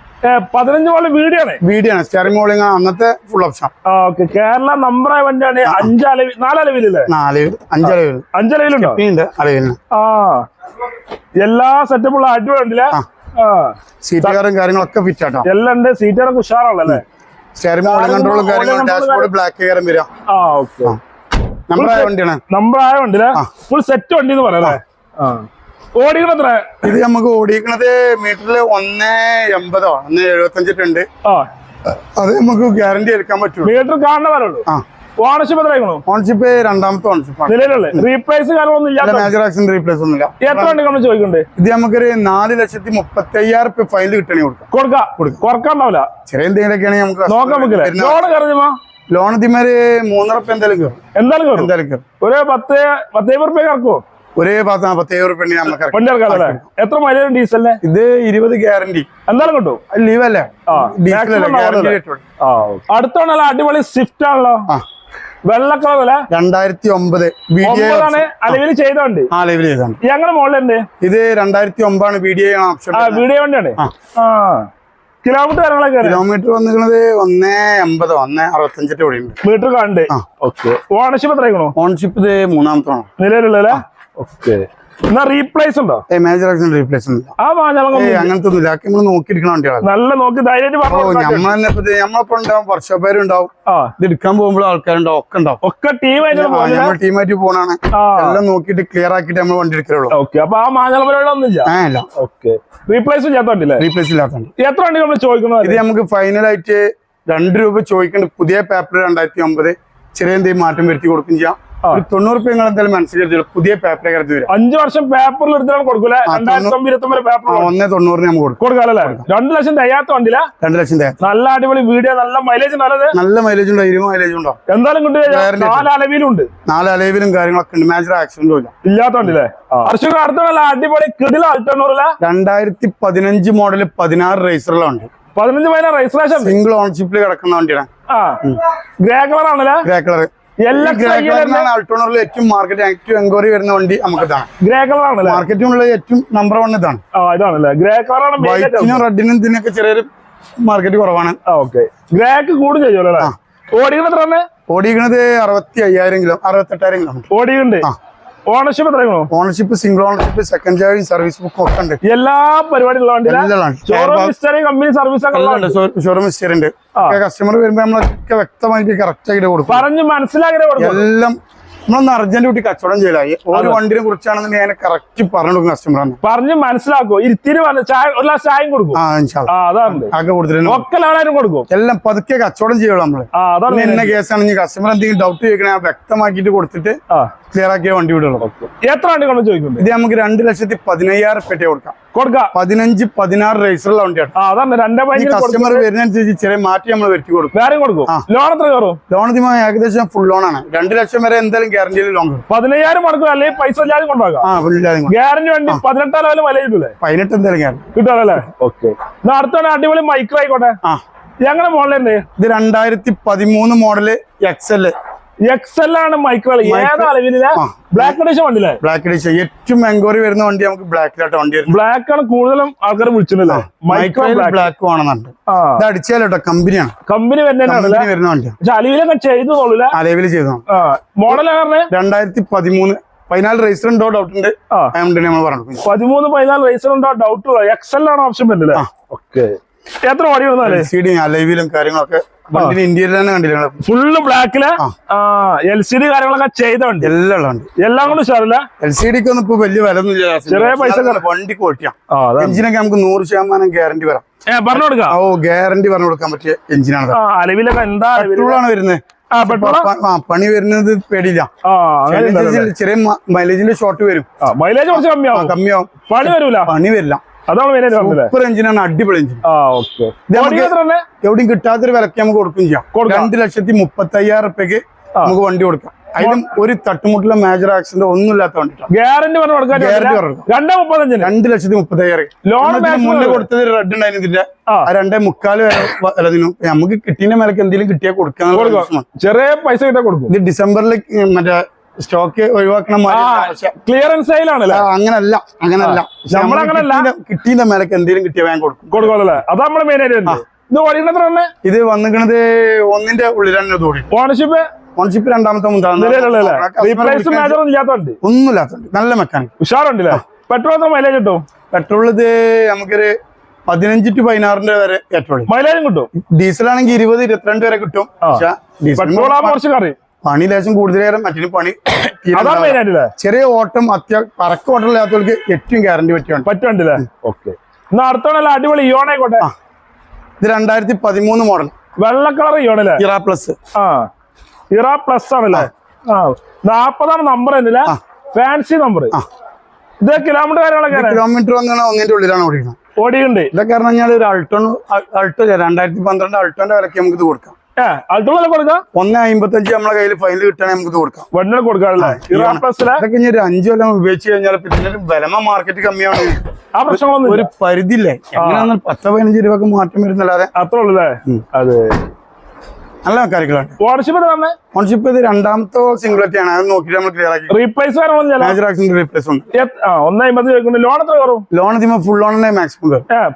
പതിനഞ്ച് മോളിൽ വീഡിയോ ഡി ആണ് സ്റ്റിയറിംഗ് മോളിങ് അന്നത്തെ full option okay. Kerala number ആയ വണ്ടിയാണ് അഞ്ചലവിൽ നാലലവിലല്ലേ നാലവിൽ അഞ്ചലവിൽ അഞ്ചലവിലുണ്ടോ അലവിലിന് ആ. എല്ലാ സെറ്റപ്പുള്ള അടിപൊളി ഉണ്ടല്ലേ സീറ്റുകാരും കാര്യങ്ങളൊക്കെ ഫിറ്റ് ആട്ടോ. എല്ലാം ഉണ്ട്. സീറ്ററൊക്കെ ഉഷാറാണല്ലേ? സ്റ്റിയറിംഗ് മോളിംഗ് കൺട്രോളും കാര്യങ്ങളും ഡാഷ്ബോർഡ് ബ്ലാക്ക് കയറും വരാം. ആ ഓക്കെ. നമ്പറായ വണ്ടിയാണ്. നമ്പറായ ആ. ഫുൾ സെറ്റ് വണ്ടി എന്ന് പറയാം ഇത് നമുക്ക് ഓടിക്കണത് മീറ്ററിൽ ഒന്ന് എൺപതോ ഒന്ന് എഴുപത്തഞ്ചിട്ടുണ്ട്. ആ. അത് നമുക്ക് ഗ്യാരണ്ടി എടുക്കാൻ പറ്റും മീറ്റർ കാണുന്ന ഓണർഷിപ്പ് ഓൺഷിപ്പ് രണ്ടാമത്തെ ഓണർഷിപ്പ് നിലവിലുള്ള റീപ്ലേസ് കാര്യങ്ങളൊന്നും ഇല്ലാത്ത മേജർ ആക്സിഡന്റ് റീപ്ലേസ് എത്ര നമ്മൾ ചോദിക്കണ്ടേ? ഇത് നമുക്കൊരു നാല് ലക്ഷത്തി മുപ്പത്തി അയ്യായിരം റുപ്യ ഫൈൻ കിട്ടണേ കൊടുക്കാം. ചെറിയ എന്തെങ്കിലുമൊക്കെ ആണെങ്കിൽ നമുക്ക് നോക്കാൻ വെക്കില്ല? ലോൺ കയറുമ്പോ ലോൺ ഇതിമാര് മൂന്നര എന്തായാലും കയറും. എന്തായാലും കയറും? എന്തായാലും കയറും. ഒരു പത്ത് പത്തേഴ് റുപ്യ കറക്കുമോ ഒരേ ഭാഗത്ത് നാൽപ്പത്തേഴ് പെണ്ണി നമുക്ക്. വണ്ടി എത്ര മൈലേജ് ഡീസലിന് ഇത് ഇരുപത് ഗ്യാരണ്ടി എന്തായാലും കിട്ടും. ലീവ് അല്ലേ? അടുത്താണല്ലോ അടിപൊളി സ്വിഫ്റ്റ് ആണല്ലോ. വെള്ള കളർ അല്ലെ രണ്ടായിരത്തി ഒമ്പത് അലവിൽ ചെയ്തോണ്ട്. ആ ലെവൽ ചെയ്താണ് ഞങ്ങളുടെ മുകളിലുണ്ട് ഇത് രണ്ടായിരത്തി ഒമ്പതാണ് ബി ഡി ഐ ഓപ്ഷൻ വണ്ടിയാണ്? കിലോമീറ്റർ കാര്യങ്ങളൊക്കെ കിലോമീറ്റർ വന്നിരിക്കുന്നത് ഒന്ന് എൺപതോ ഒന്ന് അറുപത്തഞ്ചിട്ട് കൂടി മീറ്റർ കാണണ്ട്. ഓക്കെ ഓണർഷിപ്പ് എത്രയാണോ ഓണർഷിപ്പ് ഇത് മൂന്നാമത്തെ നിലവിലുള്ളല്ലേ ഓക്കെ എന്നാ റീപ്ലേസ് ഉണ്ടോ? ഏ മേജർ ആക്സിഡന്റ് റീപ്ലേസ് ഒന്നുമില്ല. ആ അങ്ങനത്തെ ഒന്നുമില്ല. നമ്മൾ നോക്കിയിരിക്കണ വണ്ടികളാണ്. നല്ല നോക്കി ധൈര്യമായിട്ട് നമ്മളൊപ്പം ഉണ്ടാവും വർഷോപ്പേരുണ്ടാവും. ഇത് എടുക്കാൻ പോകുമ്പോൾ ആൾക്കാരുണ്ടാവും ഒക്കെ ഉണ്ടാവും. ഒക്കെ ടീമായിട്ട് പോകുന്നത് നമ്മൾ ടീമായിട്ട് പോണാണ് എല്ലാം നോക്കിയിട്ട് ക്ലിയർ ആക്കിയിട്ട് നമ്മൾ വണ്ടി എടുക്കലുള്ളൂ. ഓക്കെ അപ്പൊ ആ ഓക്കെ റീപ്ലേസ് ചെയ്യാത്തോണ്ടില്ലേ റീപ്ലേസ് ഇല്ലാത്തതുണ്ട്. എത്ര വണ്ടി നമ്മൾ ചോദിക്കണോ ഇത് നമുക്ക് ഫൈനലായിട്ട് രണ്ട് രൂപ ചോദിക്കേണ്ട. പുതിയ പേപ്പർ രണ്ടായിരത്തി ഒമ്പത്. ചെറിയ എന്തെങ്കിലും മാറ്റം വരുത്തി കൊടുക്കും ചെയ്യാം. തൊണ്ണൂറ് രൂപ നിങ്ങൾ എന്തായാലും മനസ്സിലാക്കില്ല പുതിയ പേപ്പർ കരുതി വരും അഞ്ചു വർഷം പേപ്പറിൽ എടുത്തിട്ടാണ് കൊടുക്കൂല? രണ്ടായിരത്തി പേപ്പർ ഒന്നേ തൊണ്ണൂറിന് നമുക്ക് കൊടുക്കും. കൊടുക്കാല്ലേ രണ്ട് ലക്ഷം തയ്യാത്ത വണ്ടിയില്ല രണ്ടു ലക്ഷം നല്ല അടിപൊളി വീഡിയോ നല്ല മൈലേജ് നല്ലത് നല്ല മൈലേജ് ഉണ്ടോ? ഇരുപത് മൈലേജ് ഉണ്ടോ? എന്തായാലും Guarantee നാല് അലവിലുണ്ട് നാല് അലവിലും കാര്യങ്ങളൊക്കെ ഉണ്ട്. മേജർ ആക്സിഡന്റും ഇല്ല ഇല്ലാത്ത വണ്ടിയില്ലേ വർഷം അടുത്തുള്ള അടിപൊളി കിടില അൾട്ടണ്ണൂറിലെ രണ്ടായിരത്തി പതിനഞ്ച് മോഡൽ പതിനാറ് റേസറിലുണ്ട് പതിനഞ്ച് പതിനാറ് രജിസ്ട്രേഷൻ സിംഗിൾ ഓൺഷിപ്പിൽ കിടക്കുന്ന വണ്ടിയാണ് ഗ്രേ കളർ ആണല്ലേ? ഗ്രേ കളർ അൾട്ടോണറിൽ ഏറ്റവും മാർക്കറ്റ് എൻക്വയറി വരുന്ന വണ്ടി നമുക്ക് ഇതാണ് ഗ്രേ കളർ മാർക്കറ്റിനുള്ള ഏറ്റവും നമ്പർ വൺ ഇതാണ്. ഇതാണല്ലേ? ഗ്രേ വൈറ്റിനും റെഡിനും ഇതിനൊക്കെ ചെറിയൊരു മാർക്കറ്റ് കുറവാണ്. ആ ഓക്കെ ഗ്രേക്ക് കൂടും ചെയ്യുമല്ലോ അല്ലേ? ഓടിക്കണ എത്ര തന്നെ ഓടിക്കുന്നത് അറുപത്തി അയ്യായിരം കിലോ അറുപത്തെട്ടായിരം കിലോ ഓടിയുണ്ട്. ഓണർഷിപ്പ് എത്രയാണോ ownership single ownership second charge service book ഒക്കെ ഉണ്ട്. എല്ലാ പരിപാടികളും ഉണ്ട്. കസ്റ്റമർ വരുമ്പോ നമ്മളൊക്കെ വ്യക്തമായിട്ട് കറക്റ്റ് ആയിട്ട് കൊടുക്കും. പറഞ്ഞു മനസ്സിലാക്കി എല്ലാം നമ്മളൊന്ന് അർജന്റ് കൂട്ടി കച്ചവടം ചെയ്യലായി ഒരു വണ്ടിനെ കുറിച്ചാണെന്ന് ഞാൻ കറക്റ്റ് പറഞ്ഞു കൊടുക്കും കസ്റ്റമറാണ് പറഞ്ഞ് മനസ്സിലാക്കോ. ഇരുത്തിരി ചായ ഒരു ഗ്ലാസ് ചായയും കൊടുക്കും. ആ ഇൻഷാ ആ അതാണ്. ആകെ കൊടുത്തിട്ട് ഒക്കെ ലെവലായിട്ടും കൊടുക്കും. എല്ലാം പതുക്കെ കച്ചവടം ചെയ്യുള്ളൂ നമ്മൾ. ഇന്ന കേസാണെങ്കിൽ കസ്റ്റമർ എന്തെങ്കിലും ഡൗട്ട് ചോദിക്കണേ വ്യക്തമാക്കിട്ട് വ്യക്തമാക്കിയിട്ട് കൊടുത്തിട്ട് ക്ലിയർ ആക്കിയ വണ്ടി വിടുക എത്ര വണ്ടി കൊണ്ട് ചോദിക്കും ഇത് നമുക്ക് രണ്ട് ലക്ഷത്തി പതിനയ്യായിരം പെട്ടി കൊടുക്കാം. കൊടുക്കാം. പതിനഞ്ച് പതിനാറ് രജിസ്റ്ററുള്ള വണ്ടിയാണ്. കസ്റ്റമർ വരുന്നതനുസരിച്ച് ചെറിയ മാറ്റി നമ്മൾ വരുത്തി കൊടുക്കും. വേറെ കൊടുക്കും? ലോൺ എത്ര കയറും? ലോൺ ഏകദേശം ഫുൾ ലോൺ ആണ്. രണ്ട് ലക്ഷം വരെ എന്തായാലും ഗ്യാരണ്ടിയിൽ ലോൺ കിട്ടും. പതിനയ്യായിരം കൊടുക്കും അല്ലെങ്കിൽ പൈസ ഇല്ലാതെ കൊണ്ടുപോകാം. ഗ്യാരണ്ടി വണ്ടി പതിനെട്ടാം ലെവൽ വില കിട്ടൂലേ? പതിനെട്ട് എന്തായാലും ഗ്യാരണ്ടി കിട്ടാറല്ലേ ഓക്കെ. അടുത്ത അടിപൊളി മൈക്രോ ആയിക്കോട്ടെ. ഞങ്ങളുടെ മോഡലുണ്ട് ഇത് രണ്ടായിരത്തി പതിമൂന്ന് മോഡൽ എക്സ് എക്സൽ എക്സൽ ആണ് മൈക്രോ ഏത് ഏതാ അളവിലെ ആ. ബ്ലാക്ക് കണ്ടീഷൻ വണ്ടിയില്ലേ ബ്ലാക്ക് എഡിഷൻ ഏറ്റവും എൻക്വയറി വരുന്ന വണ്ടി നമുക്ക് ബ്ലാക്കിലായിട്ട് വണ്ടി വരുന്നത്. ബ്ലാക്ക് ആണ് കൂടുതലും ആൾക്കാർ വിളിച്ചിട്ടില്ല മൈക്രോ ബ്ലാക്ക് ആണെന്നുണ്ട് ഇത് അടിച്ചാലോ കമ്പനിയാണ്. കമ്പനി കമ്പനി വരുന്ന വണ്ടിയാണ് പക്ഷെ അലവിലൊക്കെ ചെയ്തു അലവിൽ ചെയ്തോ മോഡൽ രണ്ടായിരത്തി പതിമൂന്ന് പതിനാല് റേസർ ഉണ്ടോ ഡൗട്ട് ഉണ്ട്? നമ്മൾ പറഞ്ഞു. പതിമൂന്ന് പതിനാല് റേസർ ഉണ്ടോ ഡൗട്ട് എക്സൽ ആണ് ഓപ്ഷൻ വരുന്നില്ലേ. ഓക്കെ എത്ര ഓടി വന്നാലേ? സി ഡി അലവിലും കാര്യങ്ങളൊക്കെ വണ്ടിന്റെ ഇന്ത്യയിൽ തന്നെ കണ്ടില്ല? ഫുള്ള് ബ്ലാക്കിൽ എൽ സി ഡി കാര്യങ്ങളൊക്കെ ചെയ്തുണ്ട്? എല്ലാം ഉണ്ട് എല്ലാം കൊണ്ട് ഉഷാറില്ല? എൽ സി ഡിക്ക് ഒന്നും ഇപ്പൊ വലിയ വില ചെറിയ പൈസ വണ്ടി ക്വാളിറ്റിയാണ് എഞ്ചിനൊക്കെ നമുക്ക് നൂറ് ശതമാനം ഗ്യാരണ്ടി വരാം. പറഞ്ഞു കൊടുക്കാം. ഓ ഗ്യാരണ്ടി പറഞ്ഞു കൊടുക്കാൻ പറ്റിയ എഞ്ചിനാണ് അലവിലൊക്കെ എന്താ? പെട്രോളാണ് വരുന്നത് പണി വരുന്നത് പേടിയില്ല. ചെറിയ മൈലേജിന്റെ ഷോർട്ട് വരും. മൈലേജ് കുറച്ച് കമ്മിയാവും. കമ്മിയാവും. പണി വരൂല? പണി വരില്ല. സൂപ്പർ എഞ്ചിനാണ് അടിപൊളി എഞ്ചിൻ എവിടെയും കിട്ടാത്തൊരു വിലക്ക് നമുക്ക് കൊടുക്കുകയും ചെയ്യാം. രണ്ട് ലക്ഷത്തി മുപ്പത്തി അയ്യായിരം റുപ്യക്ക് നമുക്ക് വണ്ടി കൊടുക്കാം. അതിലും ഒരു തട്ടുമുട്ടിലെ മേജർ ആക്സിഡന്റ് ഒന്നും ഇല്ലാത്ത വണ്ടിട്ടാണ്. ഗ്യാരണ്ടി പറഞ്ഞു ഗ്യാരണ്ടി. പറഞ്ഞു. രണ്ടേ ലക്ഷത്തി മുപ്പത്തയ്യായിരം. ലോൺ മുന്നേ. കൊടുത്തത് റെഡ് ഉണ്ടായിരുന്നു ഇതിന്റെ. രണ്ടേ മുക്കാൽ വരെ നമുക്ക് കിട്ടിയ മേലക്ക് എന്തെങ്കിലും കിട്ടിയാൽ കൊടുക്കാൻ കൊടുക്കാം. ചെറിയ പൈസ കിട്ടാൻ കൊടുക്കും. ഇത് ഡിസംബറിൽ മറ്റേ സ്റ്റോക്ക് ഒഴിവാക്കണ ക്ലിയറൻസ് സെയിലാണല്ലേ അങ്ങനല്ല അങ്ങനല്ല. നമ്മളങ്ങനല്ല. കിട്ടിയ മേലക്ക് എന്തെങ്കിലും കിട്ടിയ വേഗം കൊടുക്കും. കൊടുക്കുമല്ലേ അതാ നമ്മൾ മെയിൻ ആയിട്ട് ഇത് ഓടിക്കണത്ര തന്നെ ഇത് വന്നിക്കണത് ഒന്നിന്റെ ഉള്ളിൽ തന്നെ ഓടി ഓണർഷിപ്പ് ഓണർഷിപ്പ് രണ്ടാമത്തെ മുന്താ- ഒന്നുമില്ലാത്തുണ്ട്. നല്ല മെക്കാനിക് ഉഷാറുണ്ടല്ലേ? പെട്രോൾ എത്ര മൈലേജ് കിട്ടും? പെട്രോൾ ഇത് നമുക്കൊരു പതിനഞ്ച് ടു പതിനാറിന്റെ വരെ പെട്രോൾ മൈലേജും കിട്ടും? ഡീസൽ ആണെങ്കിൽ ഇരുപത് ഇരുപത്തിരണ്ട് വരെ കിട്ടും. പെട്രോൾ കുറച്ച് കറി. പണി ലേശം കൂടുതൽ നേരം മറ്റൊരു പണി. ചെറിയ ഓട്ടം അത്യാവശ്യം പറക്ക ഓട്ടം ഇല്ലാത്തവർക്ക് ഏറ്റവും ഗ്യാരണ്ടി പറ്റുകയാണ് പറ്റുണ്ടല്ലേ ഓക്കെ. എന്നാ അടുത്തോണല്ല അടിപൊളി ഇയോണായിക്കോട്ടെ ഇത് രണ്ടായിരത്തി പതിമൂന്ന് മോഡൽ വെള്ള കളർ ഇയോണല്ലേ ഇറ പ്ലസ് ആ. ഇറ പ്ലസ് ആണല്ലേ? ആ. നാപ്പതാണ് നമ്പർ ഉണ്ടല്ലേ ഫാൻസി നമ്പർ ഇത് കിലോമീറ്റർ കാര്യങ്ങളൊക്കെ കിലോമീറ്റർ വന്നാണ് ഒന്നിന്റെ ഉള്ളിലാണ് ഓടിക്കുന്നത് ഓടിയുണ്ട് ഇതൊക്കെ പറഞ്ഞാൽ ഒരു അൾട്ടോ അൾട്ടോ രണ്ടായിരത്തി പന്ത്രണ്ട് അൾട്ടോന്റെ വിലക്ക് നമുക്ക് ഇത് കൊടുക്കാം. ഒന്ന് അമ്പത്തഞ്ച് നമ്മളെ കയ്യിൽ ഫൈനൽ കിട്ടുകയാണെങ്കിൽ നമുക്ക് കൊടുക്കാം. വണ്ടിനെ കൊടുക്കാറില്ലേ. ഇനി ഒരു അഞ്ചു കൊല്ലം ഉപയോഗിച്ച് കഴിഞ്ഞാൽ പിന്നെ വിലമ മാർക്കറ്റ് കമ്മിയാണ്. ആ പ്രശ്നങ്ങളൊന്നും ഒരു പരിധിയില്ലേ. എങ്ങനെയാണെന്ന് പത്ത് പതിനഞ്ച് രൂപക്ക് മാറ്റം വരുന്നല്ലാതെ. അത്ര ഉള്ളല്ലേ അതെ. നല്ല മെക്കാനിക്കലാണ് ഓണർഷിപ്പ് ഓണർഷിപ്പ് ഇത് രണ്ടാമത്തെ സിംഗിളറ്റി ആണ്. അത് നോക്കിയിട്ട് നമ്മൾ ക്ലിയർ ആക്കി. റീപ്ലേസ് മേജർ ആക്സിഡന്റ് റീപ്ലേസ് ഉണ്ട്. ലോൺ എത്ര കയറും ലോൺ ഇതിമ ഫുൾ ഓണെ മാക്സിമം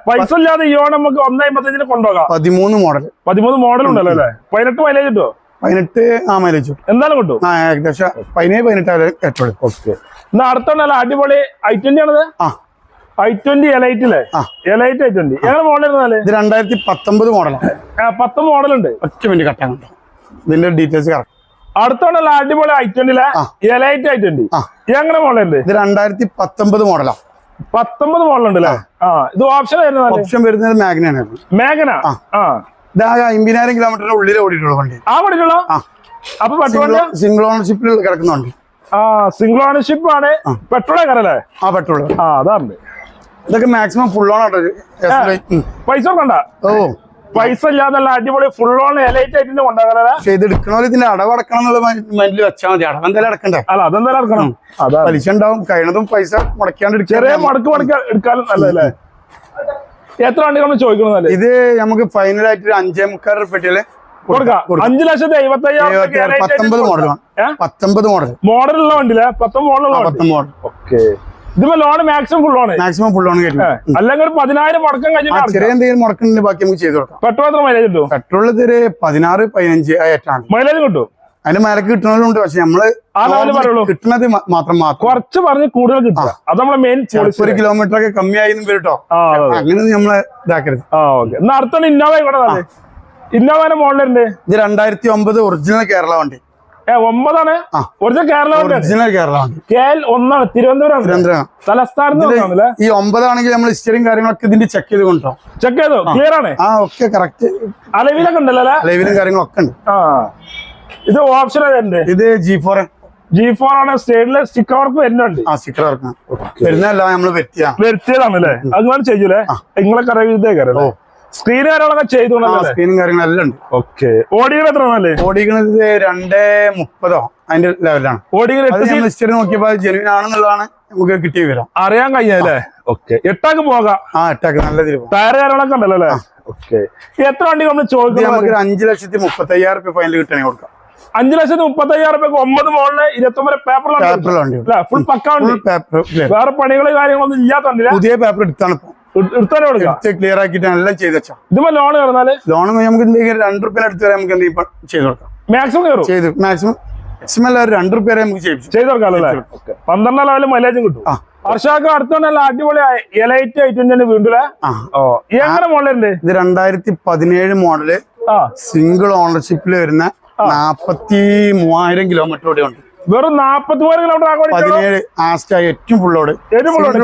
പൈസ ഇല്ലാതെ ഈ ഓണം നമുക്ക് ഒന്നേ അമ്പത്തഞ്ചിന് കൊണ്ടുപോകാം. പതിമൂന്ന് മോഡൽ പതിമൂന്ന് മോഡൽ ഉണ്ടല്ലോ അല്ലേ? പതിനെട്ട് മൈലേജ് കിട്ടുമോ പതിനെട്ട് ആ മൈലേജ് എന്തായാലും കിട്ടും? ആ ഏകദേശം പതിനേഴ് പതിനെട്ട് ഏറ്റവും ഓക്കെ. എന്നാ അടുത്തുണ്ടല്ലോ അടിപൊളി ഐ ട്വന്റി ആണത്? ആ. ഐ ട്വന്റി എലൈറ്റില്ലേ ആ. എലൈറ്റ് ഐ ട്വന്റി ഏത് മോഡൽ ഇത് രണ്ടായിരത്തി പത്തൊമ്പത് മോഡലാണ് പത്ത് മോഡൽ ഉണ്ട്. ഒറ്റ മിനിറ്റ് കട്ടാൻ കണ്ടോ ഇതിന്റെ ഡീറ്റെയിൽസ് കറക്റ്റ് അടുത്തുണ്ടല്ലോ അടിപൊളി ഐ ട്വന്റിലെ എലൈറ്റ് ഐ ട്വന്റി. എങ്ങനെ മോഡൽ ഉണ്ട് ഇത് രണ്ടായിരത്തി പത്തൊമ്പത് മോഡലാണ് പത്തൊമ്പത് മോഡൽ ഉണ്ട് അല്ലേ ആ. ഇത് ഓപ്ഷൻ ആയിരുന്നു ഓപ്ഷൻ വരുന്നത് മാഗ്ന മാഗ്ന ആ. ആ. ഇത് ആ അമ്പതിനായിരം കിലോമീറ്റർ ഉള്ളിൽ ഓടിയിട്ടുള്ള വണ്ടി. ആ ആ. അപ്പൊ സിംഗിൾ ഓണർഷിപ്പിൽ കിടക്കുന്ന വണ്ടി. ആ സിംഗിൾ ഓണർഷിപ്പ് ആണ്. പെട്രോൾ കറല്ലേ ആ പെട്രോൾ ആ അതാണ് ഇതൊക്കെ മാക്സിമം ഫുൾ ഓൺ ആട്ടോ പൈസ കൊണ്ടാ ഓ. പൈസ ഇല്ലാന്നുള്ള അടിപൊളി ഫുൾ ഓൺ എലൈറ്റ് ആയിട്ട് കൊണ്ടാകാനല്ല പക്ഷെ ഇത് എടുക്കണോ ഇതിന്റെ അടവടക്കണം എന്നുള്ള മൈൻഡിൽ വെച്ചാൽ മതി. അടവ് എന്തായാലും അടക്കണ്ടേ? അല്ല അതെന്തായാലും അടക്കണം. അതാ പലിശ ഉണ്ടാവും. കഴിയണതും പൈസ മുടക്കാണ്ട് ചെറിയ മടക്ക് മടക്ക് എടുക്കാനും നല്ലതല്ലേ? എത്ര വണ്ടി നമ്മൾ ചോദിക്കണം ഇത് നമുക്ക് ഫൈനൽ ആയിട്ട് ഒരു അഞ്ചേ മുക്കാൽ റുപ്യട്ടിൽ കൊടുക്കാം. അഞ്ചു ലക്ഷത്തി എഴുപത്തി പത്തൊമ്പത് മോഡലാണ് പത്തൊമ്പത് മോഡൽ മോഡലുള്ള വണ്ടിയില്ലേ പത്തൊമ്പത് മോഡലുള്ള പത്തൊമ്പത് മോഡൽ ഓക്കെ ഇതിപ്പോ ലോൺ മാക്സിമം ഫുൾ ആണ് മാക്സിമം ഫുൾ ആണ് കയറ്റി അല്ലെങ്കിൽ ഒരു പതിനായിരം മുടക്കം ആ കഴിഞ്ഞിട്ട് ചെറിയ എന്തെങ്കിലും മുടക്കുന്നുണ്ടെങ്കിൽ ബാക്കി നമുക്ക് ചെയ്ത് കൊടുക്കാം. പെട്രോൾ എത്ര മൈലേജ് കിട്ടും? പെട്രോൾ ഇതൊരു പതിനാറ് പതിനഞ്ച് മൈലേജ് കിട്ടും. അതിന് മേലക്ക് കിട്ടുന്നവരുണ്ട് പക്ഷെ നമ്മൾ. കിട്ടുന്നത് മാത്രം കുറച്ച് പറഞ്ഞ് കൂടുതൽ കിട്ടും അത് നമ്മളെ മെയിൻ ഒരു കിലോമീറ്റർ ഒക്കെ കമ്മിയായി കേട്ടോ. അങ്ങനെ നമ്മൾ ഇതാക്കരുത്. എന്നാ ഇന്നോവ ഇന്നോവയുടെ മോഡലുണ്ട് ഇത് രണ്ടായിരത്തി ഒമ്പത് ഒറിജിനൽ കേരള വണ്ടി. ഒമ്പതാണ്. ഒറിജിനൽ കേരള ഒറിജിനൽ കേരള ഒന്നാണ് തിരുവനന്തപുരം. തിരുവനന്തപുരം നോക്കാണല്ലേ ഈ ഒമ്പതാണെങ്കിൽ നമ്മൾ ഹിസ്റ്ററിയും കാര്യങ്ങളൊക്കെ ഇതിന്റെ ചെക്ക് ചെയ്ത് കൊണ്ടോ ചെക്ക് ചെയ്തോ? ക്ലിയർ ആണ്? ആ ഒക്കെ കറക്റ്റ് അലവിലൊക്കെ ഉണ്ടല്ലോ അലവിലും ലൈവിലും കാര്യങ്ങളൊക്കെ ഉണ്ട്. ആ. ഇത് ഓപ്ഷൻ ഇത് ജി ഫോർ ജി ഫോർ ആണ്. സ്റ്റേഡിലെ സ്റ്റിക്കർ വർക്ക് വരുന്നുണ്ട്. ആ സ്റ്റിക്കർ വർക്ക് വരുന്നതല്ല നമ്മൾ വരുത്തിയതാണ്. അല്ലേ അങ്ങനെ ചെയ്യൂലേ? നിങ്ങളെ കറിയാ ഓ. സ്ക്രീൻ കാര്യങ്ങളൊക്കെ ചെയ്തു സ്ക്രീനും കാര്യങ്ങളെല്ലാം ഉണ്ട്. ഓക്കെ ഓടികൾ എത്ര ആണല്ലേ ഓടിക്കണത് രണ്ടേ മുപ്പതോ? അതിന്റെ ലെവലാണ് ഓടികൾ നോക്കിയപ്പോ ജെനുവിൻ ആണെന്നുള്ളതാണ് നമുക്ക് കിട്ടിയ വിവരം. അറിയാൻ കഴിഞ്ഞല്ലേ ഓക്കെ എട്ടാക്ക് പോകാം. ആ എട്ടാക്ക് നല്ല ടയർ കാര്യങ്ങളൊക്കെ ഉണ്ടല്ലോ അല്ലേ? ഓക്കെ എത്ര വണ്ടി നമ്മൾ ചോദിക്കാം ചോദിക്കുന്നത് നമുക്ക് അഞ്ചു ലക്ഷത്തി മുപ്പത്തി അയ്യായിരം റുപ്യ ഫൈനൽ കിട്ടണേ കൊടുക്കാം. അഞ്ചു ലക്ഷത്തി മുപ്പത്തി അയ്യായിരം രൂപ ഒമ്പത് മോളിൽ ഇരുപത്തൊമ്പത് പേപ്പറിലാണ് പേപ്പർ വണ്ടി ഫുൾ പക്ക ഫുൾ വണ്ടി. പേപ്പർ വേറെ പണികൾ കാര്യങ്ങളൊന്നും ഇല്ലാത്തണ്ടില്ല പുതിയ പേപ്പർ എടുത്താണ് ഇപ്പൊ. എടുത്താലേ കൊടുക്കാം ക്ലിയർ ആക്കിയിട്ട് എല്ലാം ചെയ്ത് വെച്ചോ ഇതുമ്പോ ലോൺ കയറുന്നാൽ ലോൺ നമുക്ക് എന്തെങ്കിലും രണ്ട് റുപ്യ അടുത്ത് വരെ നമുക്ക് എന്തെങ്കിലും ചെയ്ത് കൊടുക്കാം. മാക്സിമം ചെയ്ത് രണ്ട് റുപ്യ വരെ നമുക്ക് ചെയ്ത് അല്ലേ? പന്ത്രണ്ടാം ലെവലിൽ മൈലേജും കിട്ടും. വർഷമൊക്കെ അടുത്തോണ്ടല്ല അടിപൊളി എലൈറ്റ് ഐറ്റം വീണ്ടും എങ്ങനെ മോളിലുണ്ട് ഇത് രണ്ടായിരത്തി പതിനേഴ് മോഡൽ സിംഗിൾ ഓണർഷിപ്പിൽ വരുന്ന നാപ്പത്തി മൂവായിരം കിലോമീറ്റർ ഉണ്ട്. വെറും നാപ്പത്തി കിലോമീറ്റർ പതിനേഴ് ഏറ്റവും ഫുള്ളോട്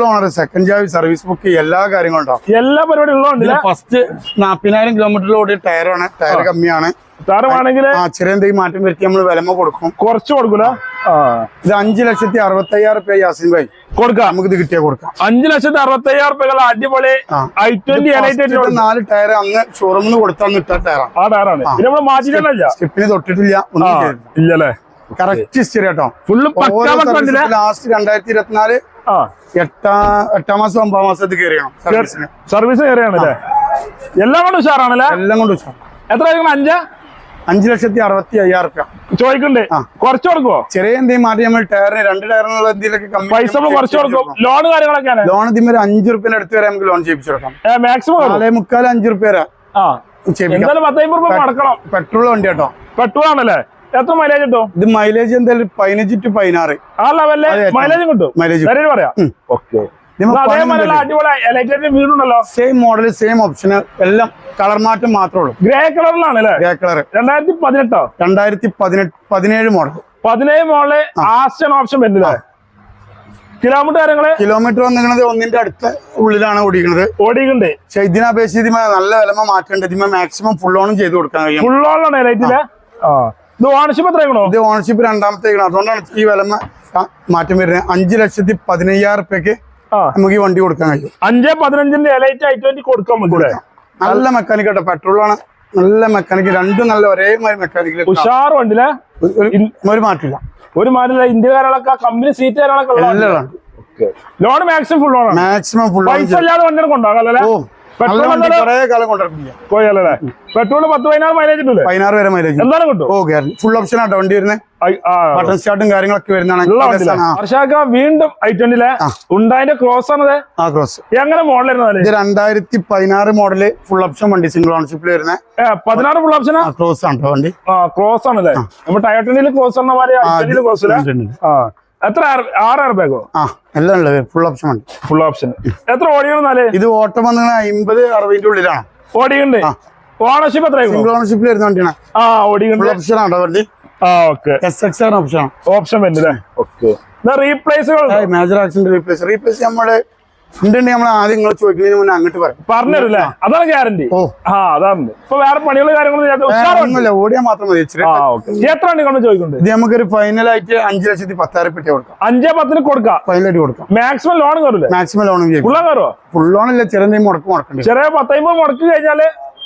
ഓണർ സെക്കൻഡ് ജാവി സർവീസ് ബുക്ക് എല്ലാ കാര്യങ്ങളും ഉണ്ടാവും എല്ലാ പരിപാടികളും ഫസ്റ്റ് നാപ്പതിനായിരം കിലോമീറ്ററിലോട് ടയറാണ്. ടയർ കമ്മിയാണ്. താരമാണെങ്കിൽ ആ ചെറിയ എന്തെങ്കിലും മാറ്റം വരുത്തി നമ്മൾ വിലമ കൊടുക്കും. കുറച്ച് കൊടുക്കൂല? ഇത് അഞ്ചു ലക്ഷത്തി അറുപത്തി അയ്യായിരം റുപ്യ യാസിൻ ഭായി. കൊടുക്കാം. നമുക്ക് ഇത് കിട്ടിയാ കൊടുക്കാം. അഞ്ചു ലക്ഷത്തി അറുപത്തി അയ്യായിരം രൂപ അടിപൊളി. ഐ ട്വന്റി നാല് ടയർ അന്ന് ഷോറൂമിൽ കൊടുത്താൽ ഇട്ട ടയറാണ്. ആ ടയറാണ്. മാറ്റിയിട്ടല്ല സ്റ്റിപ്പിന് തൊട്ടിട്ടില്ല. ഇല്ലല്ലേ? കറക്റ്റ് ഹിസ്റ്ററി കേട്ടോ ഫുള്ള് ലാസ്റ്റ് രണ്ടായിരത്തി ഇരുപത്തിനാല് എട്ടാം എട്ടാം മാസം ഒമ്പതാം മാസത്തിൽ കയറിയാണ് സർവീസ് കയറിയാണല്ലേ എല്ലാം കൊണ്ട് ഉഷാറാണല്ലേ? എല്ലാം കൊണ്ട് ഉഷാർ. എത്ര അഞ്ചാ? അഞ്ചു ലക്ഷത്തി അറുപത്തി അയ്യായിരം റുപ്യ. ചോദിക്കണ്ടേ. കുറച്ച് കൊടുക്കുവോ? ചെറിയ എന്തെങ്കിലും മാറ്റി നമ്മൾ ടയറിന് രണ്ട് ടയറിനുള്ള എന്തെങ്കിലും പൈസ കുറച്ച് കൊടുക്കും. ലോൺ കാര്യങ്ങളൊക്കെ ലോൺ ഇതിന് ഒരു അഞ്ചു റുപ്യന്റെ അടുത്ത് വരെ നമുക്ക് ലോൺ ചെയ്യിപ്പിച്ചു കൊടുക്കാം. മാക്സിമം നാലേ മുക്കാൽ അഞ്ചു റുപ്യ വരെ പെട്രോൾ വണ്ടി കേട്ടോ. പെട്രോൾ ആണല്ലേ എത്ര മൈലേജ് കിട്ടും? ഇത് മൈലേജ് എന്തായാലും പതിനഞ്ച് ടു പതിനാറ്. ആ ലെവലിൽ. മൈലേജ് കിട്ടും. മൈലേജ് പറയാം. ഓക്കെ. വീടുണ്ടല്ലോ. സെയിം മോഡൽ സെയിം ഓപ്ഷൻ എല്ലാം കളർ മാറ്റം മാത്രമേ ഉള്ളൂ. ഗ്രേ കളറിലാണ് ഗ്രേ കളർ രണ്ടായിരത്തി പതിനെട്ടോ രണ്ടായിരത്തി പതിനെട്ട് പതിനേഴ് മോഡൽ പതിനേഴ് മോഡൽ ആസ്റ്റൺ ഓപ്ഷൻ വരുന്നില്ലേ? കിലോമീറ്റർ കാര്യങ്ങൾ? കിലോമീറ്റർ വന്നിരിക്കുന്നത് ഒന്നിന്റെ അടുത്ത ഉള്ളിലാണ് ഓടിക്കുന്നത് ഓടിക്കണ്ടേ പക്ഷെ ഇതിനപേക്ഷിച്ച് നല്ല വിലമ മാറ്റേണ്ടത് മാക്സിമം ഫുൾ ഓണും ചെയ്ത് കൊടുക്കാൻ കഴിയും. ഫുൾ ഓണാണ് ലൈറ്റിൽ ആ. ഇത് ഓണർഷിപ്പ് എത്രയാണോ ഇത് ഓണർഷിപ്പ് രണ്ടാമത്തെ അതുകൊണ്ടാണ് ഈ വില മാറ്റം വരുന്നത്. അഞ്ച് ലക്ഷത്തി പതിനയ്യായിരം റുപ്യക്ക് നമുക്ക് ഈ വണ്ടി കൊടുക്കാൻ കഴിയും. അഞ്ചേ പതിനഞ്ചിന്റെ എലൈറ്റ് ഐ ട്വന്റി കൊടുക്കാൻ പറ്റൂലേ നല്ല മെക്കാനിക് കേട്ടോ പെട്രോൾ ആണ്. നല്ല മെക്കാനിക് രണ്ടും നല്ല ഒരേമാതിരി മെക്കാനിക്കിൽ ഉഷാർ വണ്ടിയിലെ? ഒരു മാറ്റില്ല ഒരു മാറ്റില്ല ഇന്ത്യക്കാരൊക്കെ കമ്പനി സീറ്റ് കാര്യങ്ങളൊക്കെ ലോൺ മാക്സിമം ഫുൾ ഓണാണ് മാക്സിമം ഫുൾ പൈസ ഇല്ലാതെ വണ്ടികൾ നല്ല പെട്രോൾ കുറെ കാലം കൊണ്ടിരിക്കില്ല പോയല്ലേ പെട്രോൾ പത്ത് പതിനാറ് മൈലേജ് കിട്ടൂലേ പതിനാറ് വരെ മൈലേജ് എന്തായാലും കിട്ടും? ഓ ഗ്യാരണ്ടി ഫുൾ ഓപ്ഷൻ ആട്ടോ വണ്ടി വരുന്നത് ബട്ടൺ സ്റ്റാർട്ടും കാര്യങ്ങളൊക്കെ വരുന്നതാണ്. വർഷാക്ക വീണ്ടും ഐ ട്വന്റിലെ ആ. ഉണ്ടായതിന്റെ ക്രോസ് ആണത്? ആ ക്രോസ് എങ്ങനെ മോഡൽ ഇത് രണ്ടായിരത്തി പതിനാറ് മോഡൽ ഫുൾ ഓപ്ഷൻ വണ്ടി സിംഗിൾ ഓൺഷിപ്പിൽ വരുന്ന. പതിനാറ് ഫുൾ ഓപ്ഷനാ ആ? ക്രോസ് ആണ് വണ്ടി? ക്രോസ് ആണല്ലേ? നമ്മൾ ടയർ ക്രോസ് ഐ ക്രോസ് ഉണ്ട്, ഉണ്ട്. ആ. എത്ര ആറായിരം ബാഗോ? ആ എല്ലാം ഉള്ളത്. ഫുൾ ഓപ്ഷൻ ഫുൾ ഓപ്ഷൻ എത്ര ഇത് ഓട്ടം വന്നത് അമ്പത് അറുപതിന്റെ ഉള്ളിലാണ്. ഓടിയുണ്ട്? ഓണർഷിപ്പ് സിംഗിൾ ഓണർഷിപ്പിൽ വരുന്ന വണ്ടിയാണ്. ആ ഓടിയുണ്ട്. ഫുൾ ഓപ്ഷൻ ആണോ വണ്ടി ആ ഓക്കെ. എസ് എക്സ് ആണ്. ഓപ്ഷൻ ഓപ്ഷൻ വരുന്നില്ലേ ഓക്കെ. റീപ്ലേസുകൾ മേജർ ആക്സിഡന്റ് റീപ്ലേസ് റീപ്ലേസ് നമ്മുടെ ഉണ്ടെങ്കിൽ നമ്മൾ ആദ്യം നിങ്ങൾ ചോദിക്കുന്നതിന് മുന്നേ അങ്ങോട്ട് പറയും പറഞ്ഞല്ലേ അതാണ് ഗ്യാരണ്ടി ഓ. ആ അതാണ്. ഇപ്പൊ വേറെ പണികൾ കാര്യങ്ങളൊന്നും ചെയ്യാത്ത ഉഷാറുണ്ട് ഒന്നുമില്ല ഓടിയാൽ മാത്രം മതി. എത്ര കൊണ്ട് ചോദിക്കുന്നുണ്ട് ഇത് നമുക്കൊരു ഫൈനൽ ആയിട്ട് അഞ്ച് ലക്ഷത്തി പത്തായിരം പെട്ടി കൊടുക്കാം. അഞ്ചേ പത്തിന് കൊടുക്കാം. ഫൈനലായിട്ട് കൊടുക്കാം. മാക്സിമം ലോൺ കയറില്ല മാക്സിമം ലോൺ ഫുള്ള കയറുമോ ഫുൾ ലോൺ ഇല്ല ചെറിയ മുടക്ക് മുടക്കണ്ടി ചെറിയ പത്തമ്പത് മുടക്കി കഴിഞ്ഞാൽ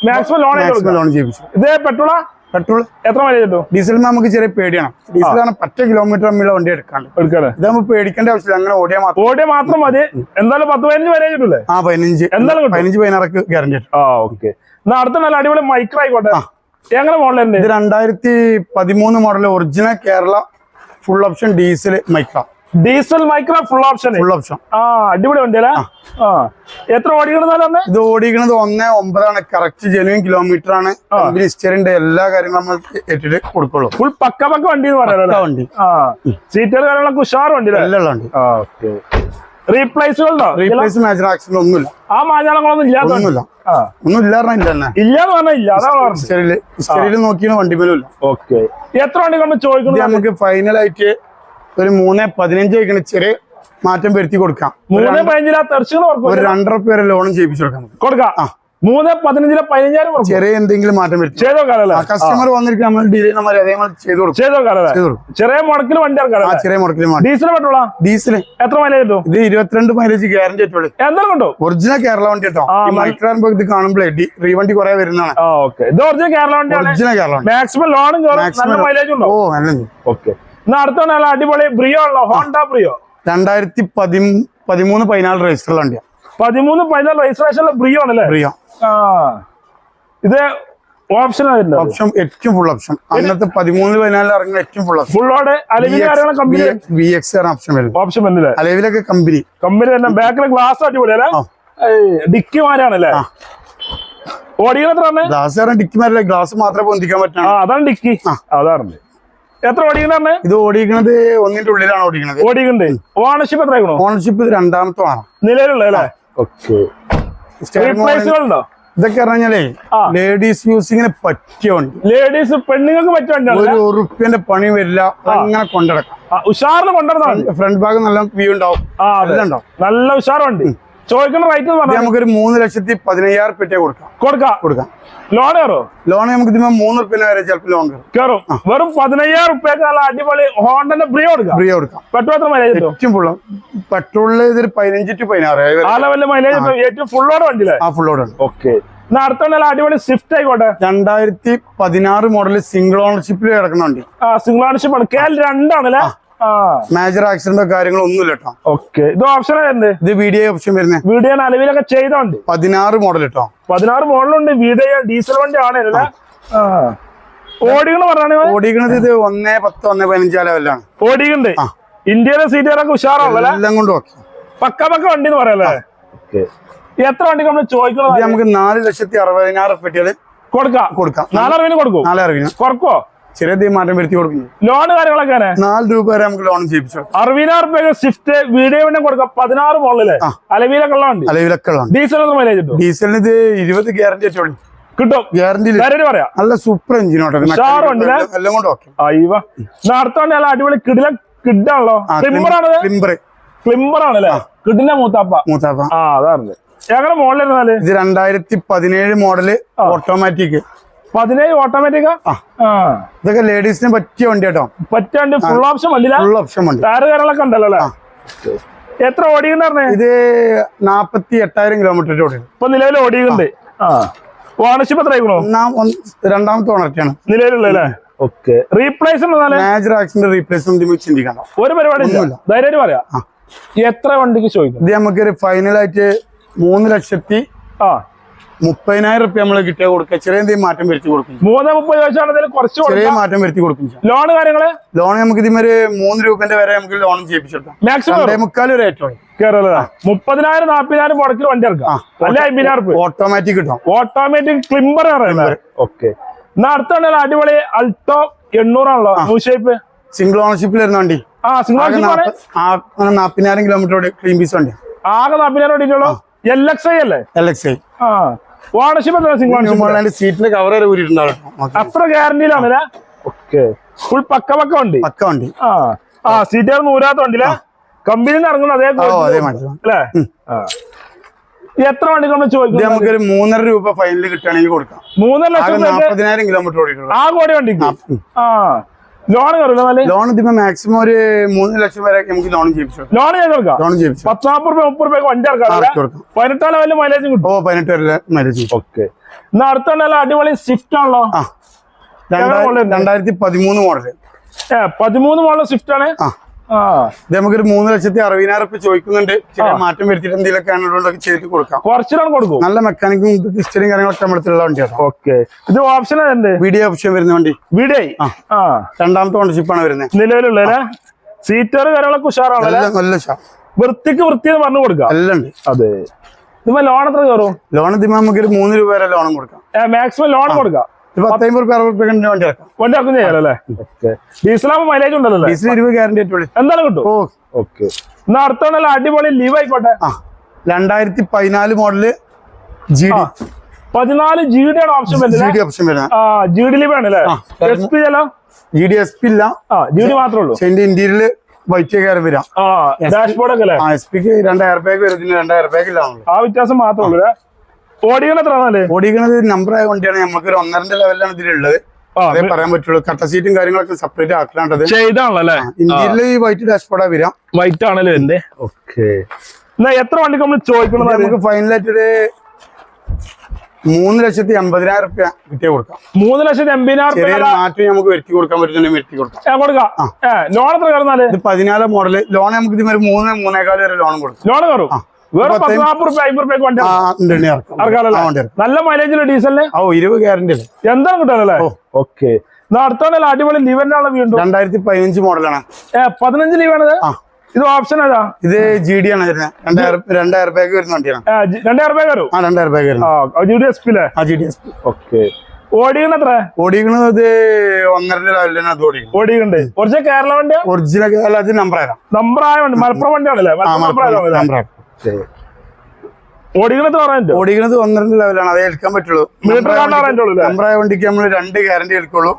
മാക്സിമം ലോൺ ലോൺ ചെയ്യിപ്പിച്ചു. ഇതേ പെട്രോളാ? പെട്രോൾ എത്ര മൈലേജ് കിട്ടും? ഡീസലിന് നമുക്ക് ചെറിയ പേടിയാണ്. ഡീസലാണ് പത്ത് കിലോമീറ്റർ തമ്മിലുള്ള വണ്ടി എടുക്കാണ്ട് നമുക്ക് പേടിക്കേണ്ട ആവശ്യമില്ല. അങ്ങനെ ഓടിയാൽ മാത്രം ഓടിയാ മാത്രം മതി. എന്തായാലും പത്ത് പതിനഞ്ച് വരെ കിട്ടില്ലേ ആ പതിനഞ്ച്. എന്തായാലും. പതിനഞ്ച് പതിനാറൊക്കെ ഗ്യാരണ്ടി ആ ഓക്കെ എന്നാ അടുത്ത നല്ല അടിപൊളി മൈക്രോ ആയിക്കോട്ടെ. എങ്ങനെ മോഡലുണ്ട് ഇത് രണ്ടായിരത്തി പതിമൂന്ന് model original Kerala full option diesel mica diesel micro full option full option ആ അടിപൊളി വണ്ടി അല്ലേ ആ. എത്ര ഓടിക്കണതാണ് ഇത് ഓടിക്കണത് ഒന്ന് ഒമ്പതാണ്. കറക്റ്റ് ജെനുവിൻ കിലോമീറ്റർ ആണ്. ഹിസ്റ്ററിന്റെ എല്ലാ കാര്യങ്ങളും നമ്മൾ ഏറ്റിട്ട് കൊടുക്കുള്ളൂ. ഫുൾ പക്ക പക്ക വണ്ടി എന്ന് പറയാനല്ലേ വണ്ടി. ആ. സീറ്റുകൾ കാര്യങ്ങളൊക്കെ ഉഷാർ വണ്ടി എല്ലാം ഉണ്ട് ആ ഓക്കെ റീപ്ലേസുകളുണ്ടോ റീപ്ലേസ് മേജർ ആക്സിഡന്റ് ഒന്നുമില്ല. ആ മാഞ്ഞാളങ്ങളൊന്നും ഒന്നും ഇല്ല പറഞ്ഞാൽ ഇല്ല തന്നെ ഇല്ലാന്ന് പറഞ്ഞാൽ ഇല്ല. അതാണ് പറഞ്ഞത്. ഹിസ്റ്ററിയിൽ ഹിസ്റ്ററിയിൽ നോക്കിയാണ് വണ്ടി മേലും ഇല്ല. ഓക്കെ എത്ര വണ്ടി നമ്മൾ ഇത് ചോദിക്കുന്നത് നമുക്ക് ഫൈനൽ ആയിട്ട് ഒരു മൂന്ന് പതിനഞ്ച് ചെറിയ മാറ്റം വരുത്തി കൊടുക്കാം. മൂന്ന് പതിനഞ്ചിലെ ഒരു രണ്ടര പേരെ ലോണും ചെയ്യിപ്പിച്ചു കൊടുക്കാം കൊടുക്കാം. ആ. മൂന്ന് പതിനഞ്ചിലെ പതിനഞ്ചായിരം ചെറിയ എന്തെങ്കിലും മാറ്റം വരുത്തി. ചെയ്തോ കസ്റ്റമർ വന്നിരിക്കും നമ്മൾ ഡീൽ ചെയ്യുന്ന മാതിരി അതേമാതിരി ചെയ്തു കൊടുക്കും. ചെയ്ത് നോക്കാറല്ലേ ചെറിയ മുടക്കിൽ വണ്ടി ചെറിയ മുടക്കിൽ ഡീസൽ പെട്രോളാ? ഡീസൽ എത്ര മൈലേജ് കിട്ടും? ഇത് ഇരുപത്തിരണ്ട് മൈലേജ് ഗ്യാരണ്ടി ആയിട്ടുള്ളൂ എന്തായാലും കിട്ടും ഒറിജിനൽ കേരള വണ്ടി കേട്ടോ. മൈക്രാൻ ഇത് കാണുമ്പോഴേ റീവണ്ടി കുറെ വരുന്നതാണ്. ഇത് ഒറിജിനൽ കേരള വണ്ടി. ഒറിജിനൽ കേരള മാക്സിമം ലോണും നല്ല മൈലേജ് ഉണ്ടോ? ഓ നല്ല ഓക്കെ എന്നാ അടുത്ത നല്ല അടിപൊളി ബ്രിയോ ഉള്ളോ ഹോണ്ട ബ്രിയോ രണ്ടായിരത്തി പതി പതിമൂന്ന് പതിനാല് രജിസ്റ്റർ വണ്ടിയാണ് പതിമൂന്ന് പതിനാല് രജിസ്ട്രേഷനിലെ ബ്രിയോ ആണല്ലേ? ബ്രിയോ ആ. ഇത് ഓപ്ഷൻ ഓപ്ഷൻ ഏറ്റവും ഫുൾ ഓപ്ഷൻ അന്നത്തെ പതിമൂന്ന് പതിനാലിൽ ഇറങ്ങുന്ന ഏറ്റവും ഫുൾ ഓപ്ഷൻ ഫുള്ളോടെ വി എക്സ് ആണ് ഓപ്ഷൻ വരുന്നത്. ഓപ്ഷൻ വന്നില്ലേ അലവിലൊക്കെ കമ്പനി കമ്പനി തന്നെ. ബാക്കിൽ ഗ്ലാസ് അടിപൊളി അല്ലേ ആ. ഡിക്കി മാരാണല്ലേ? ആ. ഓടിക്കണ എത്ര പറഞ്ഞേ ഗ്ലാസ് ഡിക്കിമാരല്ലേ ഡിക്കി മാരില്ല? ഗ്ലാസ് മാത്രമേ പൊന്തിക്കാൻ ആ അതാണ് ഡിക്കി. അതാണ്. എത്ര ഓടിക്കുന്ന ഇത് ഓടിക്കുന്നത് ഒന്നിന്റെ ഉള്ളിലാണ് ഓടിക്കുന്നത്. ഓടിക്കണ്ട് ഓണർഷിപ്പ് എത്ര ഓണർഷിപ്പ് ഇത് രണ്ടാമത്തെ ആണ് നിലവിലുള്ള റീപ്ലേസുകളുണ്ടോ ഇതൊക്കെ പറഞ്ഞാലേ. ലേഡീസ് യൂസിങ്ങിന് പറ്റിയ വണ്ടി. ലേഡീസ് പെണ്ണുങ്ങൾക്ക് പറ്റിയ ഒരു ഉറുപ്പിന്റെ പണി വരില്ല. അങ്ങനെ കൊണ്ടിടക്കാം ഉഷാറിന് കൊണ്ടുവരുന്നതാണ് ഫ്രണ്ട് ഭാഗം നല്ല വ്യൂ ഉണ്ടാവും. നല്ല ഉഷാർ വണ്ടി. ചോദിക്കുന്ന റേറ്റ് നമുക്കൊരു മൂന്ന് ലക്ഷത്തി പതിനയ്യായിരം പെട്ടിയെ കൊടുക്കാം. കൊടുക്കാം. കൊടുക്കാം. ലോൺ കയറോ? ലോൺ നമുക്ക് ഇതിന് മൂന്ന് റുപ്യ വരെ ചിലപ്പോൾ ലോൺ കയറും. കയറും. വെറും പതിനയ്യായിരം റുപ്യക്ക് നല്ല അടിപൊളി ഹോണ്ടന്റെ ബ്രിയോ കൊടുക്കാം. ബ്രിയോ കൊടുക്കാം. പെട്രോൾ എത്ര മൈലേജ് ഏറ്റവും ഫുള്ള് പെട്രോളിൽ ഇതൊരു പതിനഞ്ച് ടു പതിനാറ് ആ ലെവലിലെ മൈലേജ് ഏറ്റവും ഫുള്ളോട് വണ്ടിയിലെ? ആ ഫുള്ളോട് ഓക്കെ അടിപൊളി സ്വിഫ്റ്റ് ആയിക്കോട്ടെ? രണ്ടായിരത്തി പതിനാറ് മോഡൽ സിംഗിൾ ഓണർഷിപ്പിൽ കിടക്കുന്നുണ്ട് ആ സിംഗിൾ ഓണർഷിപ്പ് ആണ്. കേരളം രണ്ടാണല്ലേ? മേജർ ആക്സിഡന്റോ കാര്യങ്ങളോ ഒന്നുമില്ല കേട്ടോ ഓക്കെ ഇത് ഓപ്ഷൻ ഇത് വീഡിയോ ഓപ്ഷൻ വരുന്നത് വീഡിയോ ഐ നിലവിലൊക്കെ ചെയ്തോണ്ട്. പതിനാറ് മോഡൽ കേട്ടോ പതിനാറ് മോഡലുണ്ട് വീഡിയോ ഡീസൽ വണ്ടി ആണ് ഓടികൾ പറഞ്ഞാണ് ഓടിക്കണത് ഇത് ഒന്നേ പത്ത് ഒന്നേ പതിനഞ്ച് ആ ലെവലാണ് ഓടിക്കുന്നുണ്ട് ഇന്ത്യയിലെ സീറ്റുകാരൊക്കെ ഉഷാറാണല്ലേ എല്ലാം കൊണ്ട് പക്ക പക്ക വണ്ടി എന്ന് പറയാലേ എത്ര വണ്ടി നമ്മൾ ചോദിക്കണം നമുക്ക് നാല് ലക്ഷത്തി അറുപതിനായിരം കൊടുക്കാം. കൊടുക്കാം. നാലറിവിന് കൊടുക്കും? നാലറിവിന് കുറക്കോ? ചെറിയ എന്തെങ്കിലും മാറ്റം വരുത്തി കൊടുക്കുന്നു. ലോൺ കാര്യങ്ങളൊക്കെ? നാല് രൂപ വരെ നമുക്ക് ലോൺ ചെയ്യിപ്പിച്ചു. അറുപതിനായിരം രൂപ സ്വിഫ്റ്റ് വീഡിയോ കൊടുക്കാം. പതിനാറ് മോളിൽ അലവിലൊക്കെ അലവിലൊക്കെ ഡീസൽ മൈലേജ് ഡീസലിന് ഇത് ഇരുപത് ഗ്യാരണ്ടി ആയിട്ടുള്ളൂ കിട്ടും. ഗ്യാരണ്ടി കാര്യം പറയാം. നല്ല സൂപ്പർ എഞ്ചിനോട്ടോ ഉഷാറ് വണ്ടിയില്ലേ? എല്ലാം കൊണ്ടും ഓക്കെ. അയ്യവ അടുത്ത വണ്ടി നല്ല അടിപൊളി കിടില കിഡാണല്ലോ. ക്ലിംബറാണ് ക്ലിംബറാണല്ലേ ക്ലിംബർ ക്ലിംബർ ആണല്ലേ? കിഡിന്റെ മൂത്താപ്പ. മൂത്താപ്പ. ആ അതാണ് എങ്ങനെ മോളിലിരുന്നാൽ ഇത് രണ്ടായിരത്തി പതിനേഴ് മോഡൽ ഓട്ടോമാറ്റിക് പതിനേഴ് ഓട്ടോമാറ്റിക് ഇതൊക്കെ ലേഡീസിന് പറ്റിയ വണ്ടി കേട്ടോ പറ്റാണ്ട് ഫുൾ ഓപ്ഷൻ വണ്ടിയില്ല ഫുൾ ഓപ്ഷൻ വണ്ടി. ടയർ കാര്യങ്ങളൊക്കെ ഉണ്ടല്ലോ അല്ലേ? എത്ര ഓടിക്കുന്ന ഇത് നാപ്പത്തി എട്ടായിരം കിലോമീറ്റർ ഓടി ഇപ്പൊ നിലവിൽ ഓടിയുണ്ട് ആ. ഓണർഷിപ്പ് എത്ര ആയിക്കണോ? രണ്ടാമത്തെ ഓണർഷിയാണ് നിലവിലുള്ള അല്ലേ? ഓക്കെ. റീപ്ലേസ് ഉണ്ടെന്നാൽ മേജർ ആക്സിഡന്റ് റീപ്ലേസ്മെന്റ് ചിന്തിക്കണം. ഒരു പരിപാടി. ധൈര്യമായിട്ട് പറയാം. എത്ര വണ്ടിക്ക് ചോദിക്കും? ഇത് നമുക്കൊരു ഫൈനലായിട്ട് മൂന്ന് ലക്ഷത്തി ആ. മുപ്പതിനായിരം റുപ്യ നമ്മൾ കിട്ടിയ കൊടുക്ക. ചെറിയ എന്തെങ്കിലും മാറ്റം വരുത്തി കൊടുക്കും മൂന്ന് മുപ്പത് ചോദിച്ചാണെങ്കിൽ കുറച്ച് ചെറിയ മാറ്റം വരുത്തി കൊടുക്കും ലോൺ കാര്യങ്ങൾ? ലോൺ നമുക്ക് ഇതിമൊരു മൂന്ന് രൂപന്റെ വരെ നമുക്ക് ലോൺ ചെയ്യിപ്പിച്ചെടുക്കാം മാക്സിമം മുക്കാൽ ഒരു ഏറ്റവും കേരള മുപ്പതിനായിരം നാപ്പതിനായിരം മുടക്കിൽ വണ്ടി ഇറക്കാം അല്ലെ അമ്പതിനായിരം ഓട്ടോമാറ്റിക് കിട്ടും. Automatic climber okay. എന്നാ അടുത്ത അടിപൊളി. അൾട്ടോ എണ്ണൂറാണല്ലോ. New shape. സിംഗിൾ ഓണർഷിപ്പിൽ വരുന്ന വണ്ടി. ആ സിംഗിൾ ഓണർഷിപ്പ് നാപ്പതിനായിരം കിലോമീറ്റർ ക്ലീൻ പീസ് വണ്ടി. ആകെ നാപ്പതിനായിരം ഓടിയിട്ടുള്ളൂ എൽ എക്സ് ഐ അല്ലേ? എൽ എക്സ് ഐ ആ. ഓണർഷിപ്പ് എത്ര സിംഗിൾ ഓണർഷിപ്പ് സീറ്റിന്റെ കവർ വരെ ഊരിയിട്ടുണ്ടാവും. അത്ര ഗ്യാരണ്ടിയിലാണ് ഓക്കെ. ഫുൾ പക്ക പക്ക വണ്ടി? പക്ക വണ്ടി. ആ ആ സീറ്റുകാർ നൂരാത്ത വണ്ടിയില്ല കമ്പനിയിൽ നിന്ന് ഇറങ്ങുന്ന അതേ. അല്ലേ? എത്ര വണ്ടിക്ക് നമ്മൾ ഇത് ചോദിക്കുന്നത് നമുക്കൊരു മൂന്നര രൂപ ഫൈനൽ കിട്ടുകയാണെങ്കിൽ കൊടുക്കാം. മൂന്നര ലക്ഷം രൂപ നാപ്പതിനായിരം കിലോമീറ്റർ ആ കോടി വണ്ടിക്ക്? ആ. ലോൺ ലോൺ ഇതിപ്പോ മാക്സിമം ഒരു മൂന്ന് ലക്ഷം വരെ നമുക്ക് ലോൺ ചെയ്യിച്ചു ലോൺ കൊടുക്കാം? ലോൺ ചെയ്യിച്ചു പത്ത് രൂപ മുപ്പത് രൂപ വണ്ടി ഇറക്കാം. പതിനെട്ടാം ലെവലിൽ മൈലേജും കിട്ടും. ഓ പതിനെട്ട് വരെ മൈലേജ് ഓക്കെ. എന്നാ അടുത്തുള്ള അടിപൊളി സ്വിഫ്റ്റ് ആണല്ലോ. രണ്ടായിരത്തി പതിമൂന്ന് മോഡൽ ഏഹ് പതിമൂന്ന് മോഡൽ സ്വിഫ്റ്റ് ആണ്. ഇത് നമുക്കൊരു മൂന്ന് ലക്ഷത്തി അറുപതിനായിരം റുപ്യ ചോദിക്കുന്നുണ്ട്. ചെറിയ മാറ്റം വരുത്തിയിട്ട് എന്തെങ്കിലുമൊക്കെ ആണെന്നുള്ളതൊക്കെ ചെയ്ത് കൊടുക്കാം. കുറച്ചിലാണ് കൊടുക്കും. നല്ല മെക്കാനിക്കും ഹിസ്റ്ററിയും കാര്യങ്ങളൊക്കെ നമ്മളടുത്തുള്ള വണ്ടിയാണ് ഓക്കെ. ഇത് ഓപ്ഷൻ വീഡിയോ ഓപ്ഷൻ വരുന്ന വണ്ടി. ആ. രണ്ടാമത്തെ ഓണർഷിപ്പാണ് വരുന്നത്. നിലവിലുള്ള സീറ്റർ കാര്യങ്ങളൊക്കെ ഉഷാറാണല്ലേ നല്ല ഷാ വൃത്തിക്ക് വൃത്തി എന്ന് പറഞ്ഞു കൊടുക്കാം. എല്ലാം ഉണ്ട്. അതെ. ഇപ്പൊ ലോൺ എത്ര കയറും? ലോൺ ഇതിപ്പോ നമുക്ക് ഒരു മൂന്ന് രൂപ വരെ ലോണും കൊടുക്കാം. മാക്സിമം ലോൺ കൊടുക്കാം. പത്തമ്പത് റുപ്യ അറുപത് റുപ്യ വണ്ടി ഇറക്കാം. വണ്ടി ഇറക്കും ചെയ്യാലോ അല്ലേ? ഓക്കെ. മൈലേജ് ഉണ്ടല്ലോ അല്ലേ? ഡീസൽ ഇരുപത് ഗ്യാരണ്ടി ആയിട്ടുള്ളൂ എന്തായാലും കിട്ടും? Oh okay. എന്നാ അടുത്തോണ്ടല്ലോ അടിപൊളി ലീവ് ആയിക്കോട്ടെ. ആ രണ്ടായിരത്തി പതിനാല് മോഡൽ ജി ഡി പതിനാല് ജി ഡി ആണ് ഓപ്ഷൻ വരുന്നത് ഓപ്ഷൻ വരുന്നത്. ജി ഡി ലീവ് ആണല്ലേ. എസ് പി അല്ലോ? ജി ഡി എസ് പി ഇല്ല. ജി ഡി മാത്രമേ ഉള്ളൂ. വൈറ്റ് കയറി വരാം. ഡാഷ്ബോർഡ് ഒക്കെ അല്ലേ? എസ് പിക്ക് രണ്ട് എയർ ബാഗ് വരുന്നതിന് രണ്ട് എയർ ബാഗ് ഇല്ല ആ വ്യത്യാസം മാത്രമേ ഉള്ളൂ അല്ലേ? ഓടിക്കണ എത്ര നമ്പർ ആയ വണ്ടിയാണ്. നമുക്ക് ഒരു ഒന്നരന്റെ ലെവലിലാണ് ഇതിലുള്ളത്. അതേ പറയാൻ പറ്റുള്ളൂ. കട്ട സീറ്റും കാര്യങ്ങളൊക്കെ സെപ്പറേറ്റ് ആക്കലാണ്ടത് ചെയ്താണല്ലേ? ഇന്ത്യയിലെ ഈ വൈറ്റ് ഡാഷ്ബോർഡാ വരാം വൈറ്റ് ആണല്ലോ എന്റെ ഓക്കെ. എത്ര വണ്ടി നമ്മൾ ചോദിക്കണത് നമുക്ക് ഫൈനലായിട്ട് ഒരു മൂന്ന് ലക്ഷത്തി എൺപതിനായിരം റുപ്യ കിട്ടിയ കൊടുക്കാം. മൂന്ന് ലക്ഷത്തി എൺപതിനായിരം മാറ്റി നമുക്ക് വരുത്തി കൊടുക്കാൻ പറ്റുന്നുണ്ടെങ്കിൽ വരുത്തി കൊടുക്കാം. കൊടുക്കാം. ലോൺ എത്ര കയറുന്നാൽ പതിനാല് മോഡൽ ലോൺ നമുക്ക് ഇതുവരെ മൂന്ന് മൂന്നേകാൽ വരെ ലോൺ കൊടുക്കാം. ലോൺ കയറും? നല്ല മൈലേജിൽ ഡീസലിന് ഓ ഇരുപത് ഗ്യാരണ്ടി എന്താണ് കിട്ടാനല്ലേ ഓക്കെ അടുത്തോണ്ടല്ല അടിപൊളി ലിവറിനാണ് വീണ്ടും? രണ്ടായിരത്തി പതിനഞ്ച് മോഡലാണ് പതിനഞ്ച് ലിവാണ് ഇത് ഓപ്ഷൻ ഏതാ? ഇത് ജി ഡി ആണ് രണ്ടായിരം രണ്ടായിരം രൂപയ്ക്ക് വരുന്ന വണ്ടിയാണ്. രണ്ടായിരം റുപ്യ കയറും ആ ആ ജി ഡി എസ് പി അല്ലേ ആ ജി ഡി എസ് ഓക്കെ ഓടിക്കണ എത്ര? ഓടിക്കുന്നത് ഒന്നര ലെവലിലാണ് അത് ഓടിക്കുന്നത് ഓടിക്കണ്ട് കുറച്ച് കേരള വണ്ടിയാ? ഒറിജിനൽ അത് നമ്പർ ആയ നമ്പറായ വണ്ടി മലപ്പുറം വണ്ടിയാണല്ലേ? മലപ്പുറം നമ്പർ ഓടിക്കണത് ഒന്നര ലെവലാണ് അതേ ഏൽക്കാൻ പറ്റുള്ളൂ. നമ്പറായ വണ്ടിക്ക് നമ്മൾ രണ്ട് ഗ്യാരണ്ടി എടുക്കുള്ളൂ.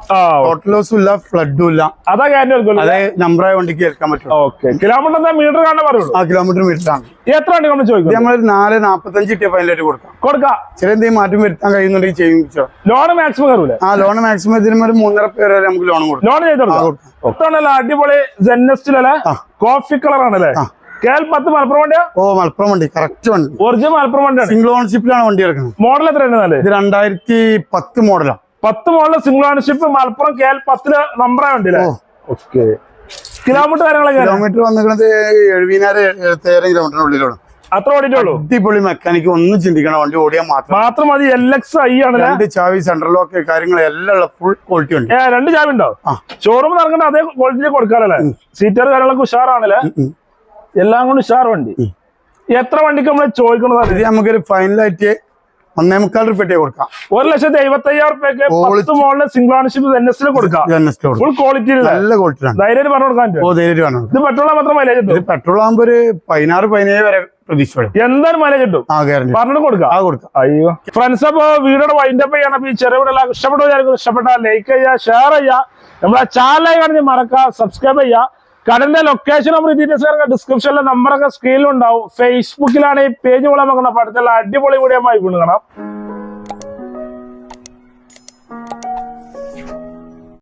ടോട്ടൽ ലോസും ഇല്ല ഫ്ലഡും ഇല്ല. അതാ ഗ്യാരണ്ടി അതെ നമ്പറായ വണ്ടിക്ക് ഏൽക്കാൻ പറ്റുള്ളൂ. ഓക്കെ കിലോമീറ്റർ മീറ്റർ കാണാൻ പറയുള്ളൂ. ആ കിലോമീറ്റർ മീറ്ററാണ് എത്ര വണ്ടി നമ്മൾ ചോദിക്കും നമ്മൾ നാല് നാപ്പത്തഞ്ച് കിട്ടിയ ഫൈനലായിട്ട് കൊടുക്കാം. കൊടുക്കാം. ചെറിയ എന്തെങ്കിലും മാറ്റം വരുത്താൻ കഴിയുന്നുണ്ടെങ്കിൽ ചെയ്യിച്ചോ ലോൺ മാക്സിമം കയറൂലേ? ആ ലോൺ മാക്സിമം ഇതിന് ഒരു മൂന്നര പേര് വരെ നമുക്ക് ലോൺ കൊടുക്കാം. ലോൺ ചെയ്ത് കൊടുക്കാം. കൊടുക്കാം. അടിപൊളി ജെന്നസ്റ്റിലല്ലേ. കോഫി കളർ ആണല്ലേ? ആ. കേൾ പത്ത് മലപ്പുറം വണ്ടിയാ? ഓ മലപ്പുറം വണ്ടി. കറക്റ്റ് വണ്ടി. ഒറിജിനൽ മലപ്പുറം വണ്ടിയാണ്. സിംഗിൾ ഓണർഷിപ്പിലാണ് വണ്ടി എടുക്കുന്നത്. മോഡൽ എത്രയാണ് ഇത് രണ്ടായിരത്തി പത്ത് മോഡലാണ് പത്ത് മോഡൽ സിംഗിൾ ഓണർഷിപ്പ് മലപ്പുറം കേൾ പത്തിൽ നമ്പറായ വണ്ടിയില്ലേ ഓ. ഓക്കെ കിലോമീറ്റർ കാര്യങ്ങളൊക്കെ കിലോമീറ്റർ വന്നിരിക്കുന്നത് എഴുപതിനായിരം എഴുപത്തേഴായിരം കിലോമീറ്ററിനുള്ളിലാണ് അത്ര ഓടിയിട്ടുള്ളൂ അടിപൊളി മെക്കാനിക്ക് ഒന്നും ചിന്തിക്കണം വണ്ടി ഓടിയാൽ മാത്രം. മാത്രം മതി എൽ എക്സ് ഐ ആണ് രണ്ട് ചാവി സെൻട്രൽ ലോക്ക് കാര്യങ്ങൾ എല്ലാം ഫുൾ ക്വാളിറ്റി ഉണ്ട് രണ്ട് ചാവി ഉണ്ടോ. ഷോറൂം നടക്കേണ്ട അതേ ക്വാളിറ്റിയിൽ കൊടുക്കാറല്ലേ? സീറ്റർ കാര്യങ്ങളൊക്കെ ഉഷാറാണല്ലേ. എല്ലാം കൊണ്ട് ഉഷാർ വണ്ടി എത്ര വണ്ടിക്ക് നമ്മൾ ചോദിക്കുന്നത് ഇത് നമുക്കൊരു ഫൈനലായിട്ട് ഒന്നേ മുക്കാൽ റുപ്യ കൊടുക്കാം. ഒരു ലക്ഷത്തി എഴുപത്തി അയ്യായിരം റുപ്യക്ക് മോളിൽ സിംഗിൾ ഓണർഷിപ്പ് എൻ എസ് കൊടുക്കാം. ഫുൾ ക്വാളിറ്റി നല്ല ക്വാളിറ്റി ധൈര്യം പറഞ്ഞു കൊടുക്കാൻ ധൈര്യം ഇത് പെട്രോൾ മാത്രം മൈലേജ് കിട്ടും. പെട്രോൾ ആകുമ്പോ ഒരു പതിനാറ് പതിനേഴ് വരെ എന്തായാലും മൈലേജ് കിട്ടും? പറഞ്ഞു കൊടുക്കാം. അയ്യോ. ഫ്രണ്ട്സ് അപ്പൊ വീടോട് വൈൻഡ് അപ്പ് ചെയ്യണം. അപ്പൊ ഈ എല്ലാവർക്കും ഇഷ്ടപ്പെട്ടു വിചാരിക്കും ഇഷ്ടപ്പെട്ട ലൈക്ക് ചെയ്യുക ഷെയർ ചെയ്യുക. നമ്മളെ ചാനലായി കാണി മറക്കുക സബ്സ്ക്രൈബ് ചെയ്യുക. കടന്റെ ലൊക്കേഷൻ നമ്പർ ഡീറ്റെയിൽസ് ഡിസ്ക്രിപ്ഷനിലെ നമ്പറൊക്കെ സ്ക്രീനിലുണ്ടാവും ഫേസ്ബുക്കിലാണ് ഈ പേജ് അപ്പൊ അടുത്തുള്ള അടിപൊളി വീഡിയോ വീണ് കാണാം.